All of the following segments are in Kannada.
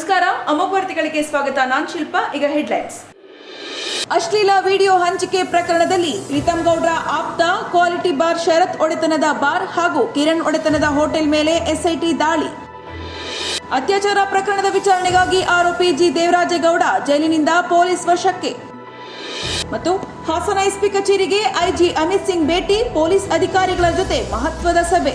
ನಮಸ್ಕಾರ ಅಮೋಘ ವಾರ್ತೆಗಳಿಗೆ ಸ್ವಾಗತ. ನಾನ್ ಶಿಲ್ಪ, ಈಗ ಹೆಡ್ಲೈನ್ಸ್ ಅಶ್ಲೀಲ ವಿಡಿಯೋ ಹಂಚಿಕೆ ಪ್ರಕರಣದಲ್ಲಿ ಪ್ರೀತಂ ಗೌಡ್ರ ಆಪ್ತ ಕ್ವಾಲಿಟಿ ಬಾರ್ ಶರತ್ ಒಡೆತನದ ಬಾರ್ ಹಾಗೂ ಕಿರಣ್ ಒಡೆತನದ ಹೋಟೆಲ್ ಮೇಲೆ ಎಸ್ಐಟಿ ದಾಳಿ. ಅತ್ಯಾಚಾರ ಪ್ರಕರಣದ ವಿಚಾರಣೆಗಾಗಿ ಆರೋಪಿ ಜಿ. ದೇವರಾಜೇಗೌಡ ಜೈಲಿನಿಂದ ಪೊಲೀಸ್ ವಶಕ್ಕೆ. ಮತ್ತು ಹಾಸನ ಎಸ್ಪಿ ಕಚೇರಿಗೆ ಐಜಿ ಅಮಿತ್ ಸಿಂಗ್ ಭೇಟಿ, ಪೊಲೀಸ್ ಅಧಿಕಾರಿಗಳ ಜೊತೆ ಮಹತ್ವದ ಸಭೆ.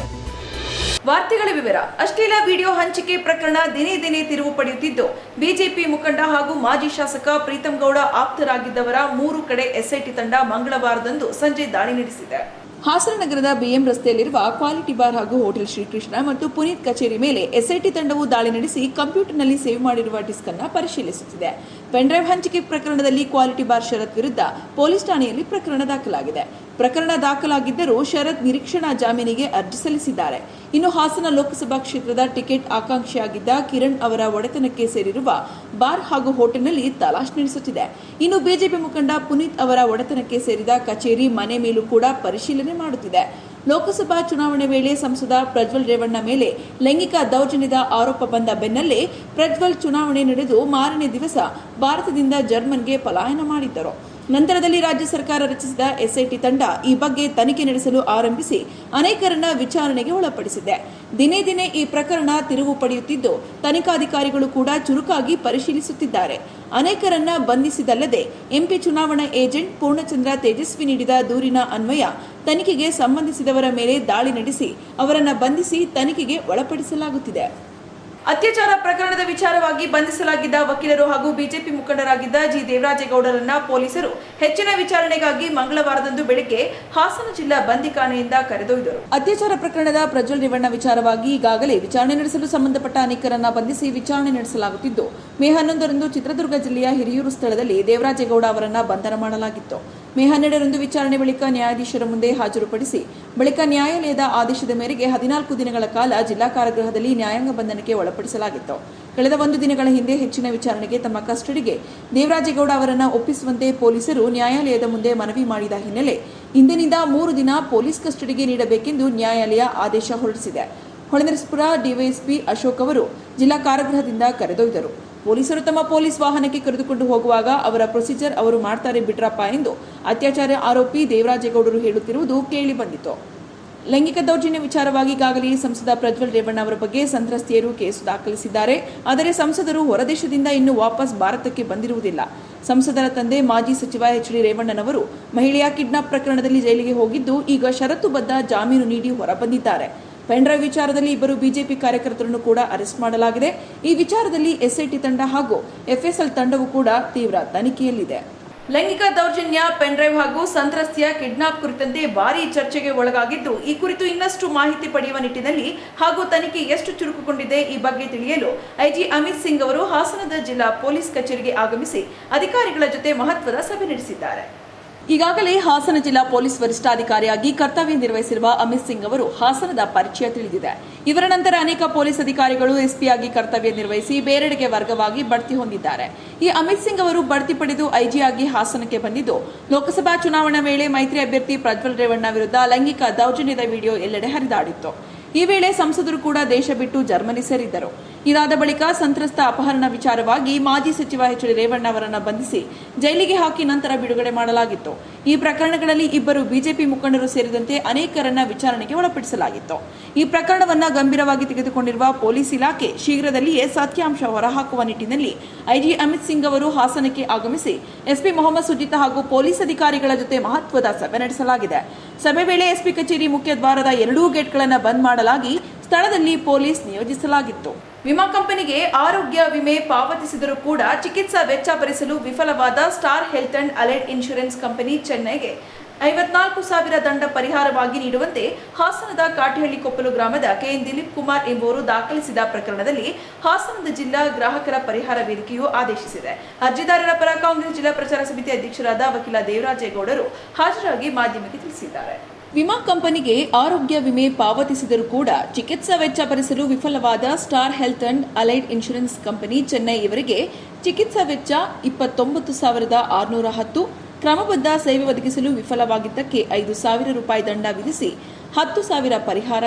ವಾರ್ತೆಗಳ ವಿವರ. ಅಶ್ಲೀಲ ವಿಡಿಯೋ ಹಂಚಿಕೆ ಪ್ರಕರಣ ದಿನೇ ದಿನೇ ತಿರುವು ಪಡೆಯುತ್ತಿದ್ದು, ಬಿಜೆಪಿ ಮುಖಂಡ ಹಾಗೂ ಮಾಜಿ ಶಾಸಕ ಪ್ರೀತಂ ಗೌಡ ಆಪ್ತರಾಗಿದ್ದವರ ಮೂರು ಕಡೆ ಎಸ್ಐಟಿ ತಂಡ ಮಂಗಳವಾರದಂದು ಸಂಜೆ ದಾಳಿ ನಡೆಸಿದೆ. ಹಾಸನ ನಗರದ ಬಿಎಂ ರಸ್ತೆಯಲ್ಲಿರುವ ಕ್ವಾಲಿಟಿ ಬಾರ್ ಹಾಗೂ ಹೋಟೆಲ್ ಶ್ರೀಕೃಷ್ಣ ಮತ್ತು ಪುನೀತ್ ಕಚೇರಿ ಮೇಲೆ ಎಸ್ಐಟಿ ತಂಡವು ದಾಳಿ ನಡೆಸಿ ಕಂಪ್ಯೂಟರ್ನಲ್ಲಿ ಸೇವ್ ಮಾಡಿರುವ ಡಿಸ್ಕ್ ಅನ್ನು ಪರಿಶೀಲಿಸುತ್ತಿದೆ. ಪೆನ್ಡ್ರೈವ್ ಹಂಚಿಕೆ ಪ್ರಕರಣದಲ್ಲಿ ಕ್ವಾಲಿಟಿ ಬಾರ್ ಶರತ್ ವಿರುದ್ಧ ಪೊಲೀಸ್ ಠಾಣೆಯಲ್ಲಿ ಪ್ರಕರಣ ದಾಖಲಾಗಿದೆ. ಪ್ರಕರಣ ದಾಖಲಾಗಿದ್ದರೂ ಶರತ್ ನಿರೀಕ್ಷಣಾ ಜಾಮೀನಿಗೆ ಅರ್ಜಿ ಸಲ್ಲಿಸಿದ್ದಾರೆ. ಇನ್ನು ಹಾಸನ ಲೋಕಸಭಾ ಕ್ಷೇತ್ರದ ಟಿಕೆಟ್ ಆಕಾಂಕ್ಷಿಯಾಗಿದ್ದ ಕಿರಣ್ ಅವರ ಒಡೆತನಕ್ಕೆ ಸೇರಿರುವ ಬಾರ್ ಹಾಗೂ ಹೋಟೆಲ್ನಲ್ಲಿ ತಲಾಶ್ ನಡೆಸುತ್ತಿದೆ. ಇನ್ನು ಬಿಜೆಪಿ ಮುಖಂಡ ಪುನೀತ್ ಅವರ ಒಡೆತನಕ್ಕೆ ಸೇರಿದ ಕಚೇರಿ ಮನೆ ಮೇಲೂ ಕೂಡ ಪರಿಶೀಲನೆ ಮಾಡುತ್ತಿದೆ. ಲೋಕಸಭಾ ಚುನಾವಣೆ ವೇಳೆ ಸಂಸದ ಪ್ರಜ್ವಲ್ ರೇವಣ್ಣ ಮೇಲೆ ಲೈಂಗಿಕ ದೌರ್ಜನ್ಯದ ಆರೋಪ ಬಂದ ಬೆನ್ನಲ್ಲೇ ಪ್ರಜ್ವಲ್ ಚುನಾವಣೆ ನಡೆದು ಮಾರನೇ ದಿವಸ ಭಾರತದಿಂದ ಜರ್ಮನ್ಗೆ ಪಲಾಯನ ಮಾಡಿದ್ದರು. ನಂತರದಲ್ಲಿ ರಾಜ್ಯ ಸರ್ಕಾರ ರಚಿಸಿದ ಎಸ್ಐಟಿ ತಂಡ ಈ ಬಗ್ಗೆ ತನಿಖೆ ನಡೆಸಲು ಆರಂಭಿಸಿ ಅನೇಕರನ್ನ ವಿಚಾರಣೆಗೆ ಒಳಪಡಿಸಿದೆ. ದಿನೇ ದಿನೇ ಈ ಪ್ರಕರಣ ತಿರುವು ಪಡೆಯುತ್ತಿದ್ದು, ತನಿಖಾಧಿಕಾರಿಗಳು ಕೂಡ ಚುರುಕಾಗಿ ಪರಿಶೀಲಿಸುತ್ತಿದ್ದಾರೆ. ಅನೇಕರನ್ನ ಬಂಧಿಸಿದಲ್ಲದೆ, ಎಂಪಿ ಚುನಾವಣಾ ಏಜೆಂಟ್ ಪೂರ್ಣಚಂದ್ರ ತೇಜಸ್ವಿ ನೀಡಿದ ದೂರಿನ ಅನ್ವಯ ತನಿಖೆಗೆ ಸಂಬಂಧಿಸಿದವರ ಮೇಲೆ ದಾಳಿ ನಡೆಸಿ ಅವರನ್ನು ಬಂಧಿಸಿ ತನಿಖೆಗೆ ಒಳಪಡಿಸಲಾಗುತ್ತಿದೆ. ಅತ್ಯಾಚಾರ ಪ್ರಕರಣದ ವಿಚಾರವಾಗಿ ಬಂಧಿಸಲಾಗಿದ್ದ ವಕೀಲರು ಹಾಗೂ ಬಿಜೆಪಿ ಮುಖಂಡರಾಗಿದ್ದ ಜಿ ದೇವರಾಜೇಗೌಡರನ್ನ ಪೊಲೀಸರು ಹೆಚ್ಚಿನ ವಿಚಾರಣೆಗಾಗಿ ಮಂಗಳವಾರದಂದು ಬೆಳಗ್ಗೆ ಹಾಸನ ಜಿಲ್ಲಾ ಬಂದಿಖಾನೆಯಿಂದ ಕರೆದೊಯ್ದರು. ಅತ್ಯಾಚಾರ ಪ್ರಕರಣದ ಪ್ರಜ್ವಲ್ ರೇವಣ್ಣ ವಿಚಾರವಾಗಿ ಈಗಾಗಲೇ ವಿಚಾರಣೆ ನಡೆಸಲು ಸಂಬಂಧಪಟ್ಟ ಅನೇಕರನ್ನ ಬಂಧಿಸಿ ವಿಚಾರಣೆ ನಡೆಸಲಾಗುತ್ತಿದ್ದು ಮೇ ಹನ್ನೊಂದರಂದು ಚಿತ್ರದುರ್ಗ ಜಿಲ್ಲೆಯ ಹಿರಿಯೂರು ಸ್ಥಳದಲ್ಲಿ ದೇವರಾಜೇಗೌಡ ಅವರನ್ನು ಬಂಧನ ಮಾಡಲಾಗಿತ್ತು. ಮೇ ಹನ್ನೆರಡರಂದು ವಿಚಾರಣೆ ಬಳಿಕ ನ್ಯಾಯಾಧೀಶರ ಮುಂದೆ ಹಾಜರುಪಡಿಸಿ, ಬಳಿಕ ನ್ಯಾಯಾಲಯದ ಆದೇಶದ ಮೇರೆಗೆ ಹದಿನಾಲ್ಕು ದಿನಗಳ ಕಾಲ ಜಿಲ್ಲಾ ಕಾರಾಗೃಹದಲ್ಲಿ ನ್ಯಾಯಾಂಗ ಬಂಧನಕ್ಕೆ ಒಳಪಡಿಸಲಾಗಿತ್ತು. ಕಳೆದ ಒಂದು ದಿನಗಳ ಹಿಂದೆ ಹೆಚ್ಚಿನ ವಿಚಾರಣೆಗೆ ತಮ್ಮ ಕಸ್ಟಡಿಗೆ ದೇವರಾಜೇಗೌಡ ಅವರನ್ನು ಒಪ್ಪಿಸುವಂತೆ ಪೊಲೀಸರು ನ್ಯಾಯಾಲಯದ ಮುಂದೆ ಮನವಿ ಮಾಡಿದ ಹಿನ್ನೆಲೆ ಇಂದಿನಿಂದ ಮೂರು ದಿನ ಪೊಲೀಸ್ ಕಸ್ಟಡಿಗೆ ನೀಡಬೇಕೆಂದು ನ್ಯಾಯಾಲಯ ಆದೇಶ ಹೊರಡಿಸಿದೆ. ಹೊಳೆನರಸಪುರ ಡಿವೈಎಸ್ಪಿ ಅಶೋಕ್ ಅವರು ಜಿಲ್ಲಾ ಕಾರಾಗೃಹದಿಂದ ಕರೆದೊಯ್ದರು. ಪೊಲೀಸರು ತಮ್ಮ ಪೊಲೀಸ್ ವಾಹನಕ್ಕೆ ಕರೆದುಕೊಂಡು ಹೋಗುವಾಗ ಅವರ ಪ್ರೊಸೀಜರ್ ಅವರು ಮಾಡ್ತಾರೆ ಬಿಟ್ರಪ್ಪ ಎಂದು ಅತ್ಯಾಚಾರ ಆರೋಪಿ ದೇವರಾಜೇಗೌಡರು ಹೇಳುತ್ತಿರುವುದು ಕೇಳಿ ಬಂದಿತು. ಲೈಂಗಿಕ ದೌರ್ಜನ್ಯ ವಿಚಾರವಾಗಿ ಈಗಾಗಲೇ ಸಂಸದ ಪ್ರಜ್ವಲ್ ರೇವಣ್ಣ ಅವರ ಬಗ್ಗೆ ಸಂತ್ರಸ್ತೆಯರು ಕೇಸು ದಾಖಲಿಸಿದ್ದಾರೆ. ಆದರೆ ಸಂಸದರು ಹೊರದೇಶದಿಂದ ಇನ್ನೂ ವಾಪಸ್ ಭಾರತಕ್ಕೆ ಬಂದಿರುವುದಿಲ್ಲ. ಸಂಸದರ ತಂದೆ ಮಾಜಿ ಸಚಿವ ಎಚ್ ಡಿ ರೇವಣ್ಣನವರು ಮಹಿಳೆಯ ಕಿಡ್ನಾಪ್ ಪ್ರಕರಣದಲ್ಲಿ ಜೈಲಿಗೆ ಹೋಗಿದ್ದು ಈಗ ಷರತ್ತುಬದ್ಧ ಜಾಮೀನು ನೀಡಿ ಹೊರಬಂದಿದ್ದಾರೆ. ಪೆನ್ಡ್ರೈವ್ ವಿಚಾರದಲ್ಲಿ ಇಬ್ಬರು ಬಿಜೆಪಿ ಕಾರ್ಯಕರ್ತರನ್ನು ಕೂಡ ಅರೆಸ್ಟ್ ಮಾಡಲಾಗಿದೆ. ಈ ವಿಚಾರದಲ್ಲಿ ಎಸ್ಐಟಿ ತಂಡ ಹಾಗೂ ಎಫ್ಎಸ್ಎಲ್ ತಂಡವು ಕೂಡ ತೀವ್ರ ತನಿಖೆಯಲ್ಲಿದೆ. ಲೈಂಗಿಕ ದೌರ್ಜನ್ಯ ಪೆನ್ಡ್ರೈವ್ ಹಾಗೂ ಸಂತ್ರಸ್ತೆಯ ಕಿಡ್ನಾಪ್ ಕುರಿತಂತೆ ಭಾರೀ ಚರ್ಚೆಗೆ ಒಳಗಾಗಿದ್ದು, ಈ ಕುರಿತು ಇನ್ನಷ್ಟು ಮಾಹಿತಿ ಪಡೆಯುವ ನಿಟ್ಟಿನಲ್ಲಿ ಹಾಗೂ ತನಿಖೆ ಎಷ್ಟು ಚುರುಕುಗೊಂಡಿದೆ ಈ ಬಗ್ಗೆ ತಿಳಿಯಲು ಐಜಿ ಅಮಿತ್ ಸಿಂಗ್ ಅವರು ಹಾಸನದ ಜಿಲ್ಲಾ ಪೊಲೀಸ್ ಕಚೇರಿಗೆ ಆಗಮಿಸಿ ಅಧಿಕಾರಿಗಳ ಜೊತೆ ಮಹತ್ವದ ಸಭೆ ನಡೆಸಿದ್ದಾರೆ. ಈಗಾಗಲೇ ಹಾಸನ ಜಿಲ್ಲಾ ಪೊಲೀಸ್ ವರಿಷ್ಠಾಧಿಕಾರಿಯಾಗಿ ಕರ್ತವ್ಯ ನಿರ್ವಹಿಸಿರುವ ಅಮಿತ್ ಸಿಂಗ್ ಅವರು ಹಾಸನದ ಪರಿಚಯ ತಿಳಿದಿದೆ. ಇವರ ನಂತರ ಅನೇಕ ಪೊಲೀಸ್ ಅಧಿಕಾರಿಗಳು ಎಸ್ಪಿಯಾಗಿ ಕರ್ತವ್ಯ ನಿರ್ವಹಿಸಿ ಬೇರೆಡೆಗೆ ವರ್ಗವಾಗಿ ಬಡ್ತಿ ಹೊಂದಿದ್ದಾರೆ. ಈ ಅಮಿತ್ ಸಿಂಗ್ ಅವರು ಬಡ್ತಿ ಪಡೆದು ಐಜಿಯಾಗಿ ಹಾಸನಕ್ಕೆ ಬಂದಿದ್ದು, ಲೋಕಸಭಾ ಚುನಾವಣಾ ವೇಳೆ ಮೈತ್ರಿ ಅಭ್ಯರ್ಥಿ ಪ್ರಜ್ವಲ್ ರೇವಣ್ಣ ವಿರುದ್ಧ ಲೈಂಗಿಕ ದೌರ್ಜನ್ಯದ ವಿಡಿಯೋ ಎಲ್ಲೆಡೆ ಹರಿದಾಡಿತ್ತು. ಈ ವೇಳೆ ಸಂಸದರು ಕೂಡ ದೇಶ ಬಿಟ್ಟು ಜರ್ಮನಿ ಸೇರಿದ್ದರು. ಇದಾದ ಬಳಿಕ ಸಂತ್ರಸ್ತ ಅಪಹರಣ ವಿಚಾರವಾಗಿ ಮಾಜಿ ಸಚಿವ ಎಚ್ ಡಿ ರೇವಣ್ಣ ಅವರನ್ನು ಬಂಧಿಸಿ ಜೈಲಿಗೆ ಹಾಕಿ ನಂತರ ಬಿಡುಗಡೆ ಮಾಡಲಾಗಿತ್ತು. ಈ ಪ್ರಕರಣಗಳಲ್ಲಿ ಇಬ್ಬರು ಬಿಜೆಪಿ ಮುಖಂಡರು ಸೇರಿದಂತೆ ಅನೇಕರನ್ನ ವಿಚಾರಣೆಗೆ ಒಳಪಡಿಸಲಾಗಿತ್ತು. ಈ ಪ್ರಕರಣವನ್ನು ಗಂಭೀರವಾಗಿ ತೆಗೆದುಕೊಂಡಿರುವ ಪೊಲೀಸ್ ಇಲಾಖೆ ಶೀಘ್ರದಲ್ಲಿಯೇ ಸತ್ಯಾಂಶ ಹೊರಹಾಕುವ ನಿಟ್ಟಿನಲ್ಲಿ ಐಜಿ ಅಮಿತ್ ಸಿಂಗ್ ಅವರು ಹಾಸನಕ್ಕೆ ಆಗಮಿಸಿ ಎಸ್ಪಿ ಮೊಹಮ್ಮದ್ ಸುಜಿತ್ ಹಾಗೂ ಪೊಲೀಸ್ ಅಧಿಕಾರಿಗಳ ಜೊತೆ ಮಹತ್ವದ ಸಭೆ ನಡೆಸಲಾಗಿದೆ. ಸಭೆ ವೇಳೆ ಎಸ್ಪಿ ಕಚೇರಿ ಮುಖ್ಯ ದ್ವಾರದ ಎರಡೂ ಗೇಟ್ಗಳನ್ನು ಬಂದ್ ಮಾಡಲಾಗಿ ಸ್ಥಳದಲ್ಲಿ ಪೊಲೀಸ್ ನಿಯೋಜಿಸಲಾಗಿತ್ತು. ವಿಮಾ ಕಂಪನಿಗೆ ಆರೋಗ್ಯ ವಿಮೆ ಪಾವತಿಸಿದರೂ ಕೂಡ ಚಿಕಿತ್ಸಾ ವೆಚ್ಚ ಭರಿಸಲು ವಿಫಲವಾದ star health and allied insurance company ಚೆನ್ನೈಗೆ ಐವತ್ನಾಲ್ಕು ಸಾವಿರ ದಂಡ ಪರಿಹಾರವಾಗಿ ನೀಡುವಂತೆ ಹಾಸನದ ಕಾಟಿಹಳ್ಳಿ ಕೊಪ್ಪಲು ಗ್ರಾಮದ ಕೆಎನ್ ದಿಲೀಪ್ ಕುಮಾರ್ ಎಂಬುವರು ದಾಖಲಿಸಿದ ಪ್ರಕರಣದಲ್ಲಿ ಹಾಸನದ ಜಿಲ್ಲಾ ಗ್ರಾಹಕರ ಪರಿಹಾರ ವೇದಿಕೆಯು ಆದೇಶಿಸಿದೆ. ಅರ್ಜಿದಾರರ ಪರ ಕಾಂಗ್ರೆಸ್ ಜಿಲ್ಲಾ ಪ್ರಚಾರ ಸಮಿತಿ ಅಧ್ಯಕ್ಷರಾದ ವಕೀಲ ದೇವರಾಜೇಗೌಡರು ಹಾಜರಾಗಿ ಮಾಧ್ಯಮಕ್ಕೆ ತಿಳಿಸಿದ್ದಾರೆ. ವಿಮಾ ಕಂಪನಿಗೆ ಆರೋಗ್ಯ ವಿಮೆ ಪಾವತಿಸಿದರೂ ಕೂಡ ಚಿಕಿತ್ಸಾ ವೆಚ್ಚ ಭರಿಸಲು ವಿಫಲವಾದ star health and allied insurance company Chennai ಇವರಿಗೆ ಚಿಕಿತ್ಸಾ ವೆಚ್ಚ ಇಪ್ಪತ್ತೊಂಬತ್ತು ಸಾವಿರದ ಆರುನೂರ ಹತ್ತು, ಕ್ರಮಬದ್ಧ ಸೇವೆ ಒದಗಿಸಲು ವಿಫಲವಾಗಿದ್ದಕ್ಕೆ ಐದು ಸಾವಿರ ರೂಪಾಯಿ ದಂಡ ವಿಧಿಸಿ ಹತ್ತು ಸಾವಿರ ಪರಿಹಾರ,